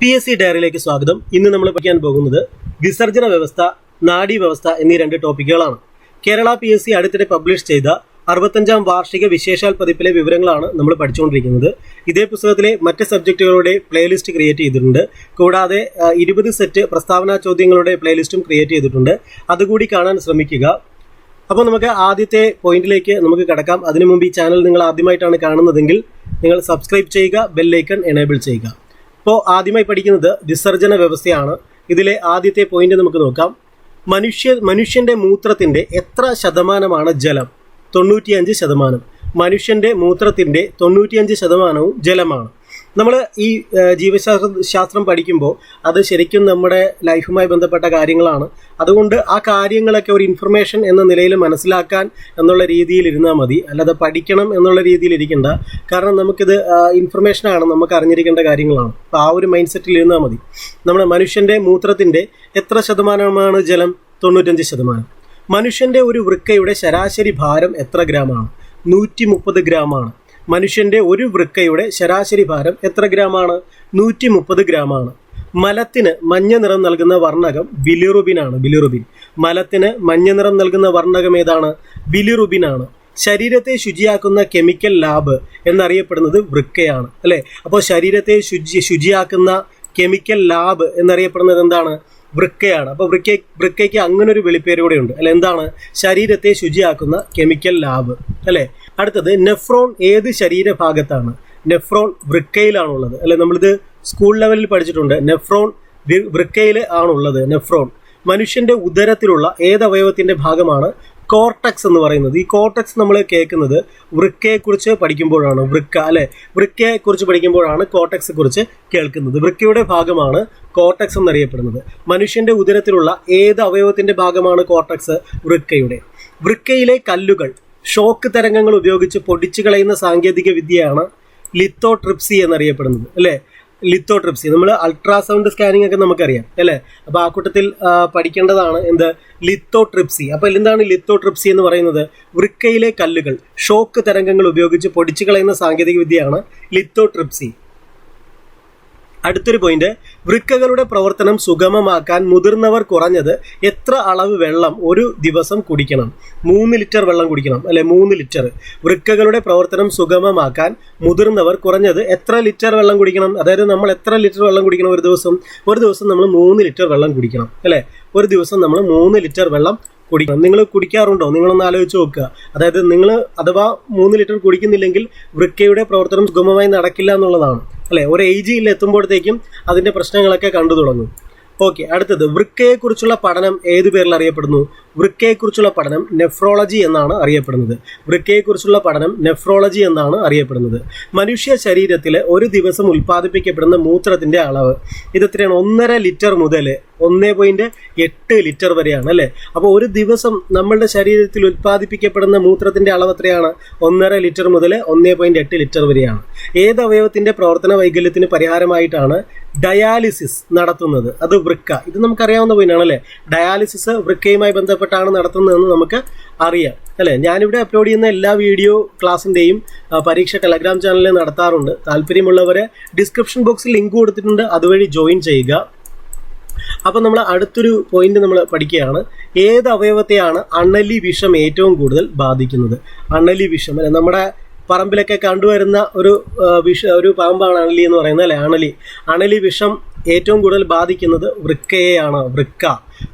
P S C ഡയറിയിലേക്ക് സ്വാഗതം. ഇന്ന് നമ്മൾ പഠിക്കാൻ പോകുന്നത് വിസർജന വ്യവസ്ഥ നാഡീ വ്യവസ്ഥ എന്നീ രണ്ട് ടോപ്പിക്കുകളാണ്. കേരള പി എസ് സി അടുത്തിടെ പബ്ലിഷ് ചെയ്ത അറുപത്തഞ്ചാം വാർഷിക വിശേഷാൽ പതിപ്പിലെ വിവരങ്ങളാണ് നമ്മൾ പഠിച്ചുകൊണ്ടിരിക്കുന്നത്. ഇതേ പുസ്തകത്തിലെ മറ്റ് സബ്ജക്റ്റുകളുടെ പ്ലേലിസ്റ്റ് ക്രിയേറ്റ് ചെയ്തിട്ടുണ്ട്. കൂടാതെ ഇരുപത് സെറ്റ് പ്രസ്താവന ചോദ്യങ്ങളുടെ പ്ലേലിസ്റ്റും ക്രിയേറ്റ് ചെയ്തിട്ടുണ്ട്. അതുകൂടി കാണാൻ ശ്രമിക്കുക. അപ്പോൾ നമുക്ക് ആദ്യത്തെ പോയിന്റിലേക്ക് നമുക്ക് കിടക്കാം. അതിനു മുമ്പ് ഈ ചാനൽ നിങ്ങൾ ആദ്യമായിട്ടാണ് കാണുന്നതെങ്കിൽ നിങ്ങൾ സബ്സ്ക്രൈബ് ചെയ്യുക ബെല്ലൈക്കൺ എനേബിൾ ചെയ്യുക. ഇപ്പോൾ ആദ്യമായി പഠിക്കുന്നത് വിസർജന വ്യവസ്ഥയാണ്. ഇതിലെ ആദ്യത്തെ പോയിന്റ് നമുക്ക് നോക്കാം. മനുഷ്യ മനുഷ്യന്റെ മൂത്രത്തിന്റെ എത്ര ശതമാനമാണ് ജലം? തൊണ്ണൂറ്റിയഞ്ച് ശതമാനം. മനുഷ്യന്റെ മൂത്രത്തിന്റെ തൊണ്ണൂറ്റിയഞ്ച് ശതമാനവും ജലമാണ്. നമ്മൾ ഈ ജീവശാസ്ത്ര ശാസ്ത്രം പഠിക്കുമ്പോൾ അത് ശരിക്കും നമ്മുടെ ലൈഫുമായി ബന്ധപ്പെട്ട കാര്യങ്ങളാണ്. അതുകൊണ്ട് ആ കാര്യങ്ങളൊക്കെ ഒരു ഇൻഫർമേഷൻ എന്ന നിലയിൽ മനസ്സിലാക്കാൻ എന്നുള്ള രീതിയിൽ ഇരുന്നാൽ മതി. അല്ലാതെ പഠിക്കണം എന്നുള്ള രീതിയിൽ ഇരിക്കണ്ട. കാരണം നമുക്കിത് ഇൻഫർമേഷനാണ് നമുക്ക് അറിഞ്ഞിരിക്കേണ്ട കാര്യങ്ങളാണ്. അപ്പോൾ ആ ഒരു മൈൻഡ് സെറ്റിൽ ഇരുന്നാൽ മതി. നമ്മുടെ മനുഷ്യന്റെ മൂത്രത്തിന്റെ എത്ര ശതമാനമാണ് ജലം? തൊണ്ണൂറ്റഞ്ച് ശതമാനം. മനുഷ്യന്റെ ഒരു വൃക്കയുടെ ശരാശരി ഭാരം എത്ര ഗ്രാമാണ്? നൂറ്റി മുപ്പത് ഗ്രാമാണ്. മനുഷ്യന്റെ ഒരു വൃക്കയുടെ ശരാശരി ഭാരം എത്ര ഗ്രാമാണ്? നൂറ്റി മുപ്പത് ഗ്രാമാണ്. മലത്തിന് മഞ്ഞ നിറം നൽകുന്ന വർണകം ബിലിറുബിനാണ്. ബിലിറുബിൻ. മലത്തിന് മഞ്ഞ നിറം നൽകുന്ന വർണകം ഏതാണ്? ബിലിറുബിനാണ്. ശരീരത്തെ ശുചിയാക്കുന്ന കെമിക്കൽ ലാബ് എന്നറിയപ്പെടുന്നത് വൃക്കയാണ്. അല്ലേ? അപ്പോൾ ശരീരത്തെ ശുചി ശുചിയാക്കുന്ന കെമിക്കൽ ലാബ് എന്നറിയപ്പെടുന്നത് എന്താണ്? വൃക്കയാണ്. അപ്പോൾ വൃക്ക വൃക്കയ്ക്ക് അങ്ങനെ ഒരു വെളിപ്പേര് കൂടെ ഉണ്ട്. അല്ലെ? എന്താണ്? ശരീരത്തെ ശുചിയാക്കുന്ന കെമിക്കൽ ലാബ്. അല്ലെ? അടുത്തത് നെഫ്രോൺ ഏത് ശരീരഭാഗത്താണ്? നെഫ്രോൺ വൃക്കയിലാണുള്ളത്. അല്ലെ നമ്മളിത് സ്കൂൾ ലെവലിൽ പഠിച്ചിട്ടുണ്ട്. നെഫ്രോൺ വൃക്കയിൽ ആണുള്ളത് നെഫ്രോൺ. മനുഷ്യന്റെ ഉദരത്തിലുള്ള ഏത് അവയവത്തിന്റെ ഭാഗമാണ്? കോർട്ടക്സ് എന്ന് പറയുന്നത്. ഈ കോർട്ടക്സ് നമ്മൾ കേൾക്കുന്നത് വൃക്കയെക്കുറിച്ച് പഠിക്കുമ്പോഴാണ് വൃക്ക അല്ലെ? വൃക്കയെക്കുറിച്ച് പഠിക്കുമ്പോഴാണ് കോർട്ടക്സ് കുറിച്ച് കേൾക്കുന്നത്. വൃക്കയുടെ ഭാഗമാണ് കോർട്ടക്സ് എന്നറിയപ്പെടുന്നത്. മനുഷ്യന്റെ ഉദരത്തിലുള്ള ഏത് അവയവത്തിന്റെ ഭാഗമാണ് കോർട്ടക്സ്? വൃക്കയുടെ. വൃക്കയിലെ കല്ലുകൾ ഷോക്ക് തരംഗങ്ങൾ ഉപയോഗിച്ച് പൊടിച്ചു കളയുന്ന സാങ്കേതിക വിദ്യയാണ് ലിത്തോട്രിപ്സി എന്നറിയപ്പെടുന്നത് അല്ലേ? ലിത്തോട്രിപ്സി നമ്മൾ അൾട്രാസൗണ്ട് സ്കാനിങ് ഒക്കെ നമുക്കറിയാം അല്ലേ? അപ്പോൾ ആ കൂട്ടത്തിൽ പഠിക്കേണ്ടതാണ് എന്ത്? ലിത്തോട്രിപ്സി അപ്പോൾ എന്താണ് ലിത്തോട്രിപ്സി എന്ന് പറയുന്നത്? വൃക്കയിലെ കല്ലുകൾ ഷോക്ക് തരംഗങ്ങൾ ഉപയോഗിച്ച് പൊടിച്ചു കളയുന്ന സാങ്കേതിക വിദ്യയാണ് ലിത്തോട്രിപ്സി അടുത്തൊരു പോയിന്റ് വൃക്കകളുടെ പ്രവർത്തനം സുഗമമാക്കാൻ മുതിർന്നവർ കുറഞ്ഞത് എത്ര അളവ് വെള്ളം ഒരു ദിവസം കുടിക്കണം? മൂന്ന് ലിറ്റർ വെള്ളം കുടിക്കണം അല്ലെ? മൂന്ന് ലിറ്റർ. വൃക്കകളുടെ പ്രവർത്തനം സുഗമമാക്കാൻ മുതിർന്നവർ കുറഞ്ഞത് എത്ര ലിറ്റർ വെള്ളം കുടിക്കണം? അതായത് നമ്മൾ എത്ര ലിറ്റർ വെള്ളം കുടിക്കണം ഒരു ദിവസം? ഒരു ദിവസം നമ്മൾ മൂന്ന് ലിറ്റർ വെള്ളം കുടിക്കണം അല്ലെ? ഒരു ദിവസം നമ്മൾ മൂന്ന് ലിറ്റർ വെള്ളം കുടിക്കണം. നിങ്ങൾ കുടിക്കാറുണ്ടോ? നിങ്ങളൊന്ന് ആലോചിച്ച് നോക്കുക. അതായത് നിങ്ങൾ അഥവാ മൂന്ന് ലിറ്റർ കുടിക്കുന്നില്ലെങ്കിൽ വൃക്കയുടെ പ്രവർത്തനം സുഗമമായി നടക്കില്ല എന്നുള്ളതാണ്. അല്ലെ? ഒരു ഏജിൽ എത്തുമ്പോഴത്തേക്കും അതിന്റെ പ്രശ്നങ്ങളൊക്കെ കണ്ടു തുടങ്ങും. ഓക്കെ അടുത്തത്. വൃക്കയെക്കുറിച്ചുള്ള പഠനം ഏതു പേരിൽ അറിയപ്പെടുന്നു? വൃക്കയെക്കുറിച്ചുള്ള പഠനം നെഫ്രോളജി എന്നാണ് അറിയപ്പെടുന്നത്. വൃക്കയെക്കുറിച്ചുള്ള പഠനം നെഫ്രോളജി എന്നാണ് അറിയപ്പെടുന്നത്. മനുഷ്യ ശരീരത്തിൽ ഒരു ദിവസം ഉൽപ്പാദിപ്പിക്കപ്പെടുന്ന മൂത്രത്തിന്റെ അളവ് ഇത് എത്രയാണ് ഒന്നര ലിറ്റർ മുതൽ ഒന്നേ പോയിന്റ് എട്ട് ലിറ്റർ വരെയാണ് അല്ലേ? അപ്പോൾ ഒരു ദിവസം നമ്മളുടെ ശരീരത്തിൽ ഉൽപ്പാദിപ്പിക്കപ്പെടുന്ന മൂത്രത്തിന്റെ അളവ് എത്രയാണ്? ഒന്നര ലിറ്റർ മുതൽ ഒന്നേ പോയിന്റ് എട്ട് ലിറ്റർ വരെയാണ്. ഏത് അവയവത്തിന്റെ പ്രവർത്തന വൈകല്യത്തിന് പരിഹാരമായിട്ടാണ് ഡയാലിസിസ് നടത്തുന്നത്. അത് വൃക്ക. ഇത് നമുക്കറിയാവുന്ന പോയിനാണ് അല്ലേ ഡയാലിസിസ് വൃക്കയുമായി ബന്ധപ്പെട്ടാണ് നടത്തുന്നതെന്ന് നമുക്ക് അറിയാം. അല്ലേ? ഞാനിവിടെ അപ്ലോഡ് ചെയ്യുന്ന എല്ലാ വീഡിയോ ക്ലാസ്സിന്റെയും പരീക്ഷ ടെലഗ്രാം ചാനലിൽ നടത്താറുണ്ട്. താല്പര്യമുള്ളവരെ ഡിസ്ക്രിപ്ഷൻ ബോക്സിൽ ലിങ്ക് കൊടുത്തിട്ടുണ്ട്. അതുവഴി ജോയിൻ ചെയ്യുക. അപ്പം നമ്മൾ അടുത്തൊരു പോയിന്റ് നമ്മൾ പഠിക്കുകയാണ്. ഏത് അവയവത്തെയാണ് അണലി വിഷം ഏറ്റവും കൂടുതൽ ബാധിക്കുന്നത്? അണലി വിഷം അല്ലെ? നമ്മുടെ പറമ്പിലൊക്കെ കണ്ടുവരുന്ന ഒരു വിഷ ഒരു പാമ്പാണ് അണലി എന്ന് പറയുന്നത് അല്ലേ? അണലി. അണലി വിഷം ഏറ്റവും കൂടുതൽ ബാധിക്കുന്നത് വൃക്കയെയാണ്. വൃക്ക.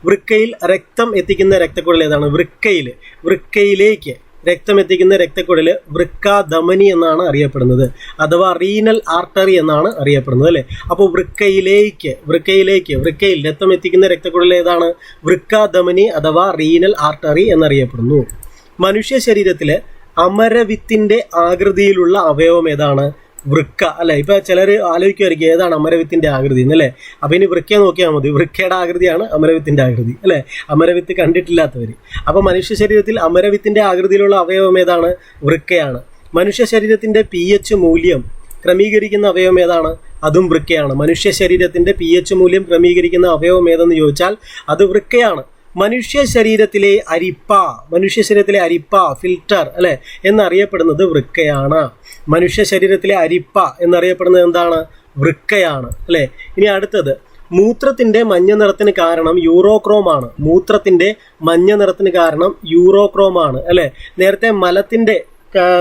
വൃക്കയിൽ രക്തം എത്തിക്കുന്ന രക്തക്കുഴൽ ഏതാണ്? വൃക്കയിൽ. വൃക്കയിലേക്ക് രക്തം എത്തിക്കുന്ന രക്തക്കുഴൽ വൃക്ക ധമനി എന്നാണ് അറിയപ്പെടുന്നത്. അഥവാ റീനൽ ആർട്ടറി എന്നാണ് അറിയപ്പെടുന്നത് അല്ലേ? അപ്പോൾ വൃക്കയിലേക്ക് വൃക്കയിലേക്ക് വൃക്കയിൽ രക്തം എത്തിക്കുന്ന രക്തക്കുഴൽ ഏതാണ്? വൃക്ക ധമനി അഥവാ റീനൽ ആർട്ടറി എന്നറിയപ്പെടുന്നു. മനുഷ്യ ശരീരത്തിലെ അമരവിത്തിന്റെ ആകൃതിയിലുള്ള അവയവം ഏതാണ്? വൃക്ക അല്ലെ? ഇപ്പൊ ചിലർ ആലോചിക്കുമായിരിക്കും ഏതാണ് അമരവിത്തിന്റെ ആകൃതി എന്നല്ലേ? അപ്പൊ ഇനി വൃക്കയെ നോക്കിയാൽ മതി. വൃക്കയുടെ ആകൃതിയാണ് അമരവിത്തിന്റെ ആകൃതി അല്ലെ? അമരവിത്ത് കണ്ടിട്ടില്ലാത്തവർ അപ്പൊ മനുഷ്യ ശരീരത്തിൽ അമരവിത്തിന്റെ ആകൃതിയിലുള്ള അവയവം ഏതാണ്? വൃക്കയാണ്. മനുഷ്യ ശരീരത്തിന്റെ പി എച്ച് മൂല്യം ക്രമീകരിക്കുന്ന അവയവം ഏതാണ്? അതും വൃക്കയാണ്. മനുഷ്യ ശരീരത്തിന്റെ പി എച്ച് മൂല്യം ക്രമീകരിക്കുന്ന അവയവം ഏതെന്ന് ചോദിച്ചാൽ അത് വൃക്കയാണ്. മനുഷ്യ ശരീരത്തിലെ അരിപ്പ മനുഷ്യ ശരീരത്തിലെ അരിപ്പ ഫിൽറ്റർ അല്ലെ? എന്നറിയപ്പെടുന്നത് വൃക്കയാണ്. മനുഷ്യ ശരീരത്തിലെ അരിപ്പ എന്നറിയപ്പെടുന്നത് എന്താണ്? വൃക്കയാണ് അല്ലെ? ഇനി അടുത്തത്. മൂത്രത്തിന്റെ മഞ്ഞ നിറത്തിന് കാരണം യൂറോക്രോം ആണ്. മൂത്രത്തിന്റെ മഞ്ഞ നിറത്തിന് കാരണം യൂറോക്രോം ആണ് അല്ലെ? നേരത്തെ മലത്തിന്റെ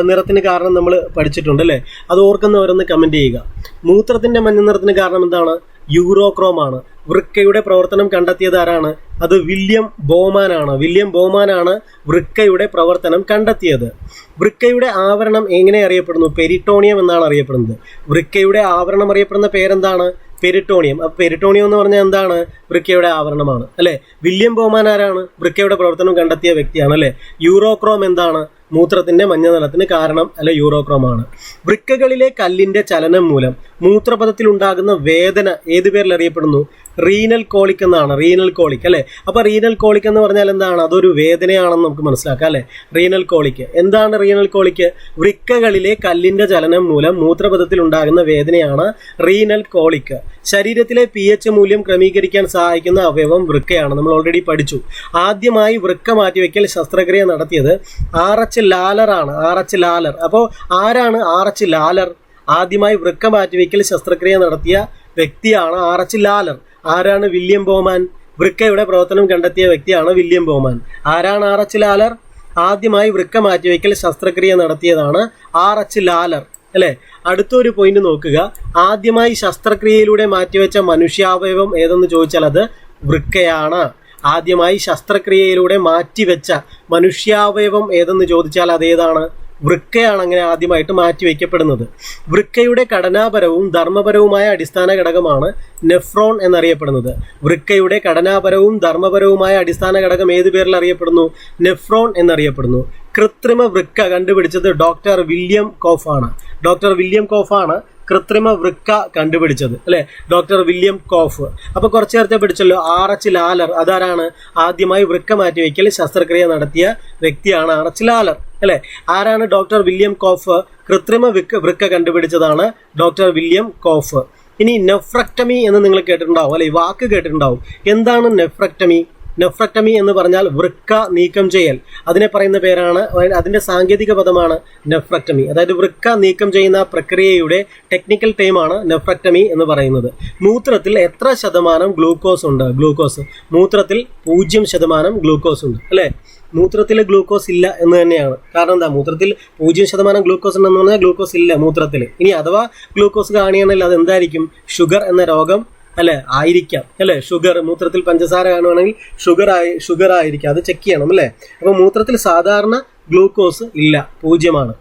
നിറത്തിന് കാരണം നമ്മൾ പഠിച്ചിട്ടുണ്ട് അല്ലേ? അത് ഓർക്കുന്നവരൊന്ന് കമന്റ് ചെയ്യുക. മൂത്രത്തിന്റെ മഞ്ഞ നിറത്തിന് കാരണം എന്താണ്? യൂറോക്രോം ആണ്. വൃക്കയുടെ പ്രവർത്തനം കണ്ടെത്തിയത് ആരാണ്? അത് വില്യം ബോമാൻ ആണ് വില്യം ബോമാൻ ആണ് വൃക്കയുടെ പ്രവർത്തനം കണ്ടെത്തിയത്. വൃക്കയുടെ ആവരണം എങ്ങനെ അറിയപ്പെടുന്നു? പെരിട്ടോണിയം എന്നാണ് അറിയപ്പെടുന്നത്. വൃക്കയുടെ ആവരണം അറിയപ്പെടുന്ന പേരെന്താണ്? പെരിട്ടോണിയം. അപ്പോൾ പെരിട്ടോണിയം എന്ന് പറഞ്ഞാൽ എന്താണ്? വൃക്കയുടെ ആവരണമാണ്. അല്ലേ? വില്യം ബോമാൻ ആരാണ്? വൃക്കയുടെ പ്രവർത്തനം കണ്ടെത്തിയ വ്യക്തിയാണ് അല്ലേ? യൂറോക്രോം എന്താണ്? മൂത്രത്തിന്റെ മഞ്ഞ നിറത്തിന് കാരണം അല്ല യൂറോക്രോമാണ്. വൃക്കകളിലെ കല്ലിന്റെ ചലനം മൂലം മൂത്രപഥത്തിൽ ഉണ്ടാകുന്ന വേദന ഏതു പേരിൽ അറിയപ്പെടുന്നു? റീനൽ കോളിക് എന്നാണ് റീനൽ കോളിക് അല്ലേ? അപ്പൊ റീനൽ കോളിക് എന്ന് പറഞ്ഞാൽ എന്താണ്? അതൊരു വേദനയാണെന്ന് നമുക്ക് മനസ്സിലാക്കാം അല്ലേ? Renal colic. എന്താണ് റീനൽ കോളിക്? വൃക്കകളിലെ കല്ലിന്റെ ചലനം മൂലം മൂത്രപഥത്തിൽ ഉണ്ടാകുന്ന വേദനയാണ് റീനൽ കോളിക്. ശരീരത്തിലെ പി എച്ച് മൂല്യം ക്രമീകരിക്കാൻ സഹായിക്കുന്ന അവയവം വൃക്കയാണ്. നമ്മൾ ഓൾറെഡി പഠിച്ചു. ആദ്യമായി വൃക്ക മാറ്റിവെക്കൽ ശസ്ത്രക്രിയ നടത്തിയത് ആർ എച്ച് ലാലറാണ് ആർ എച്ച് ലാലർ. അപ്പോൾ ആരാണ് ആർ എച്ച് ലാലർ? ആദ്യമായി വൃക്ക മാറ്റിവെക്കൽ ശസ്ത്രക്രിയ നടത്തിയ വ്യക്തിയാണ് ആർ എച്ച് ലാലർ. ആരാണ് വില്യം ബോമാൻ? വൃക്കയുടെ പ്രവർത്തനം കണ്ടെത്തിയ വ്യക്തിയാണ് വില്യം ബോമാൻ. ആരാണ് ആർ എച്ച് ലാലർ? ആദ്യമായി വൃക്ക മാറ്റിവെക്കൽ ശസ്ത്രക്രിയ നടത്തിയതാണ് ആർ എച്ച് ലാലർ. അല്ലേ? അടുത്തൊരു പോയിന്റ് നോക്കുക. ആദ്യമായി ശസ്ത്രക്രിയയിലൂടെ മാറ്റിവെച്ച മനുഷ്യാവയവം ഏതെന്ന് ചോദിച്ചാൽ അത് വൃക്കയാണ്. ആദ്യമായി ശസ്ത്രക്രിയയിലൂടെ മാറ്റിവെച്ച മനുഷ്യാവയവം ഏതെന്ന് ചോദിച്ചാൽ അതേതാണ്? വൃക്കയാണ് അങ്ങനെ ആദ്യമായിട്ട് മാറ്റിവെക്കപ്പെടുന്നത്. വൃക്കയുടെ ഘടനാപരവും ധർമ്മപരവുമായ അടിസ്ഥാന ഘടകമാണ് നെഫ്രോൺ എന്നറിയപ്പെടുന്നത്. വൃക്കയുടെ ഘടനാപരവും ധർമ്മപരവുമായ അടിസ്ഥാന ഘടകം ഏത് പേരിൽ അറിയപ്പെടുന്നു? നെഫ്രോൺ എന്നറിയപ്പെടുന്നു. കൃത്രിമ വൃക്ക കണ്ടുപിടിച്ചത് ഡോക്ടർ വില്യം കോഫാണ്. ഡോക്ടർ വില്യം കോഫാണ് കൃത്രിമ വൃക്ക കണ്ടുപിടിച്ചത് അല്ലെ? ഡോക്ടർ വില്യം കോഫ് അപ്പൊ കുറച്ചു നേരത്തെ പിടിച്ചല്ലോ ആർ എച്ച് ലാലർ അതാരാണ്? ആദ്യമായി വൃക്ക മാറ്റിവെക്കൽ ശസ്ത്രക്രിയ നടത്തിയ വ്യക്തിയാണ് ആർ എച്ച് ലാലർ അല്ലെ? ആരാണ് ഡോക്ടർ വില്യം കോഫ് കൃത്രിമ വൃക്ക വൃക്ക കണ്ടുപിടിച്ചതാണ് ഡോക്ടർ വില്യം കോഫ് ഇനി നെഫ്രക്ടമി എന്ന് നിങ്ങൾ കേട്ടിട്ടുണ്ടാവും അല്ലെ? വാക്ക് കേട്ടിട്ടുണ്ടാവും. എന്താണ് നെഫ്രക്ടമി നെഫ്രക്ടമി എന്ന് പറഞ്ഞാൽ വൃക്ക നീക്കം ചെയ്യൽ. അതിനെ പറയുന്ന പേരാണ് അതിന്റെ സാങ്കേതിക പദമാണ് നെഫ്രക്ടമി അതായത് വൃക്ക നീക്കം ചെയ്യുന്ന പ്രക്രിയയുടെ ടെക്നിക്കൽ ടൈമാണ് നെഫ്രക്ടമി എന്ന് പറയുന്നത്. മൂത്രത്തിൽ എത്ര ശതമാനം ഗ്ലൂക്കോസ് ഉണ്ട്? ഗ്ലൂക്കോസ്. മൂത്രത്തിൽ പൂജ്യം ശതമാനം ഗ്ലൂക്കോസ് ഉണ്ട് അല്ലേ? മൂത്രത്തിൽ ഗ്ലൂക്കോസ് ഇല്ല എന്ന് തന്നെയാണ്. കാരണം എന്താ? മൂത്രത്തിൽ പൂജ്യം ശതമാനം ഗ്ലൂക്കോസ് ഉണ്ടെന്ന് പറഞ്ഞാൽ ഗ്ലൂക്കോസ് ഇല്ല മൂത്രത്തിൽ. ഇനി അഥവാ ഗ്ലൂക്കോസ് കാണുകയാണെങ്കിൽ അത് എന്തായിരിക്കും ഷുഗർ എന്ന രോഗം അല്ലെ? ആയിരിക്കാം. അല്ലെ? ഷുഗർ മൂത്രത്തിൽ പഞ്ചസാര കാണുവാണെങ്കിൽ ഷുഗർ ആയി ഷുഗർ ആയിരിക്കാം. അത് ചെക്ക് ചെയ്യണം അല്ലേ? അപ്പൊ മൂത്രത്തിൽ സാധാരണ ഗ്ലൂക്കോസ് ഇല്ല. പൂജ്യമാണ്.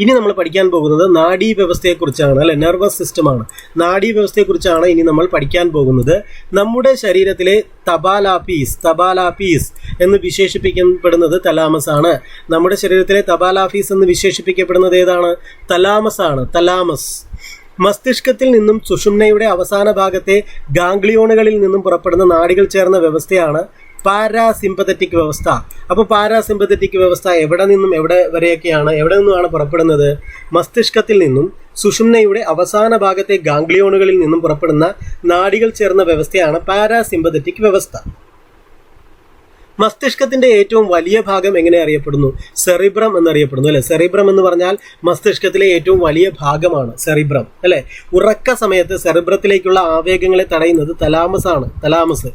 ഇനി നമ്മൾ പഠിക്കാൻ പോകുന്നത് നാഡീ വ്യവസ്ഥയെക്കുറിച്ചാണ് അല്ലെ? നെർവസ് സിസ്റ്റമാണ് നാഡീ വ്യവസ്ഥയെക്കുറിച്ചാണ് ഇനി നമ്മൾ പഠിക്കാൻ പോകുന്നത്. നമ്മുടെ ശരീരത്തിലെ തപാലാഫീസ് തപാലാഫീസ് എന്ന് വിശേഷിപ്പിക്കപ്പെടുന്നത് തലാമസ് ആണ്. നമ്മുടെ ശരീരത്തിലെ തപാലാഫീസ് എന്ന് വിശേഷിപ്പിക്കപ്പെടുന്നത് ഏതാണ്? തലാമസ് ആണ്. തലാമസ് മസ്തിഷ്കത്തിൽ നിന്നും സുഷുമ്നയുടെ അവസാന ഭാഗത്തെ ഗാംഗ്ലിയോണുകളിൽ നിന്നും പുറപ്പെടുന്ന നാടികൾ ചേർന്ന വ്യവസ്ഥയാണ് പാരാസിമ്പത്തറ്റിക് വ്യവസ്ഥ. അപ്പോൾ പാരാസിമ്പത്തറ്റിക് വ്യവസ്ഥ എവിടെ നിന്നും എവിടെ വരെയൊക്കെയാണ് എവിടെ നിന്നുമാണ് പുറപ്പെടുന്നത്? മസ്തിഷ്കത്തിൽ നിന്നും സുഷുമ്നയുടെ അവസാന ഭാഗത്തെ ഗാംഗ്ലിയോണുകളിൽ നിന്നും പുറപ്പെടുന്ന നാടികൾ ചേർന്ന വ്യവസ്ഥയാണ് പാരാസിമ്പത്തറ്റിക് വ്യവസ്ഥ. മസ്തിഷ്കത്തിന്റെ ഏറ്റവും വലിയ ഭാഗം എങ്ങനെ അറിയപ്പെടുന്നു? സെറിബ്രം എന്നറിയപ്പെടുന്നു അല്ലെ? സെറിബ്രം എന്ന് പറഞ്ഞാൽ മസ്തിഷ്കത്തിലെ ഏറ്റവും വലിയ ഭാഗമാണ് സെറിബ്രം അല്ലെ? ഉറക്ക സമയത്ത് സെറിബ്രത്തിലേക്കുള്ള ആവേഗങ്ങളെ തടയുന്നത് തലാമസ് ആണ് തലാമസ്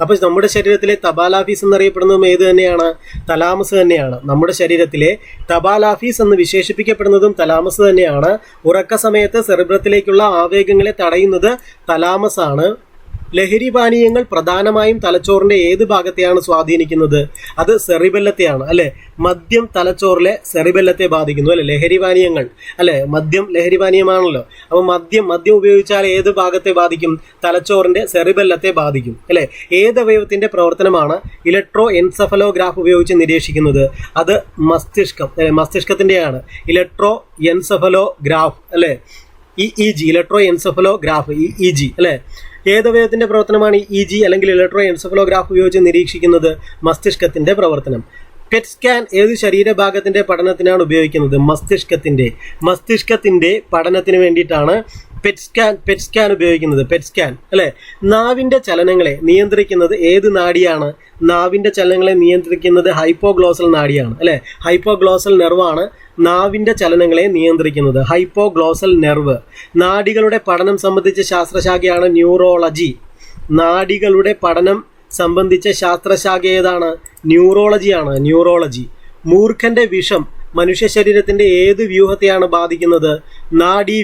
അപ്പൊ നമ്മുടെ ശരീരത്തിലെ തപാലാഫീസ് എന്നറിയപ്പെടുന്നതും ഏത് തന്നെയാണ്? തലാമസ് തന്നെയാണ്. നമ്മുടെ ശരീരത്തിലെ തപാലാഫീസ് എന്ന് വിശേഷിപ്പിക്കപ്പെടുന്നതും തലാമസ് തന്നെയാണ്. ഉറക്ക സമയത്ത് സെറിബ്രത്തിലേക്കുള്ള ആവേഗങ്ങളെ തടയുന്നത് തലാമസ് ആണ്. ലഹരി പാനീയങ്ങൾ പ്രധാനമായും തലച്ചോറിന്റെ ഏത് ഭാഗത്തെയാണ് സ്വാധീനിക്കുന്നത്? അത് സെറിബെല്ലത്തെയാണ് അല്ലെ? മദ്യം തലച്ചോറിലെ സെറിബെല്ലത്തെ ബാധിക്കുന്നു അല്ലെ? ലഹരി പാനീയങ്ങൾ അല്ലെ? മദ്യം ലഹരി പാനീയമാണല്ലോ അപ്പോൾ മദ്യം മദ്യം ഉപയോഗിച്ചാൽ ഏത് ഭാഗത്തെ ബാധിക്കും? തലച്ചോറിന്റെ സെറിബെല്ലത്തെ ബാധിക്കും അല്ലെ? ഏത് അവയവത്തിന്റെ പ്രവർത്തനമാണ് ഇലക്ട്രോ എൻസഫലോഗ്രാഫ് ഉപയോഗിച്ച് നിരീക്ഷിക്കുന്നത്? അത് മസ്തിഷ്കം അല്ലെ? മസ്തിഷ്കത്തിന്റെയാണ്. ഇലക്ട്രോ എൻസഫലോഗ്രാഫ് അല്ലെ? E E G electroencephalograph E E G അല്ലെ? ഏതവയവത്തിന്റെ പ്രവർത്തനമാണ് ഇ ജി അല്ലെങ്കിൽ ഇലക്ട്രോ എൻസഫലോഗ്രാഫ് ഉപയോഗിച്ച് നിരീക്ഷിക്കുന്നത് മസ്തിഷ്കത്തിന്റെ പ്രവർത്തനം. പെറ്റ് സ്കാൻ ഏത് ശരീരഭാഗത്തിന്റെ പഠനത്തിനാണ് ഉപയോഗിക്കുന്നത്? മസ്തിഷ്കത്തിന്റെ. മസ്തിഷ്കത്തിന്റെ പഠനത്തിന് വേണ്ടിയിട്ടാണ് പെറ്റ് സ്കാൻ പെറ്റ് സ്കാൻ ഉപയോഗിക്കുന്നത്. പെറ്റ് സ്കാൻ അല്ലെ? നാവിന്റെ ചലനങ്ങളെ നിയന്ത്രിക്കുന്നത് ഏത് നാടിയാണ് നാവിന്റെ ചലനങ്ങളെ നിയന്ത്രിക്കുന്നത് ഹൈപ്പോഗ്ലോസൽ നാടിയാണ് അല്ലെ? ഹൈപ്പോഗ്ലോസൽ നെർവാണ് നാവിന്റെ ചലനങ്ങളെ നിയന്ത്രിക്കുന്നത്. Hypoglossal nerve. നാഡികളുടെ പഠനം സംബന്ധിച്ച ശാസ്ത്രശാഖയാണ് ന്യൂറോളജി. നാഡികളുടെ പഠനം സംബന്ധിച്ച ശാസ്ത്രശാഖ ഏതാണ്? ന്യൂറോളജിയാണ് ന്യൂറോളജി. മൂർഖന്റെ വിഷം മനുഷ്യ ശരീരത്തിന്റെ ഏത് വ്യൂഹത്തെയാണ് ബാധിക്കുന്നത്? നാഡീ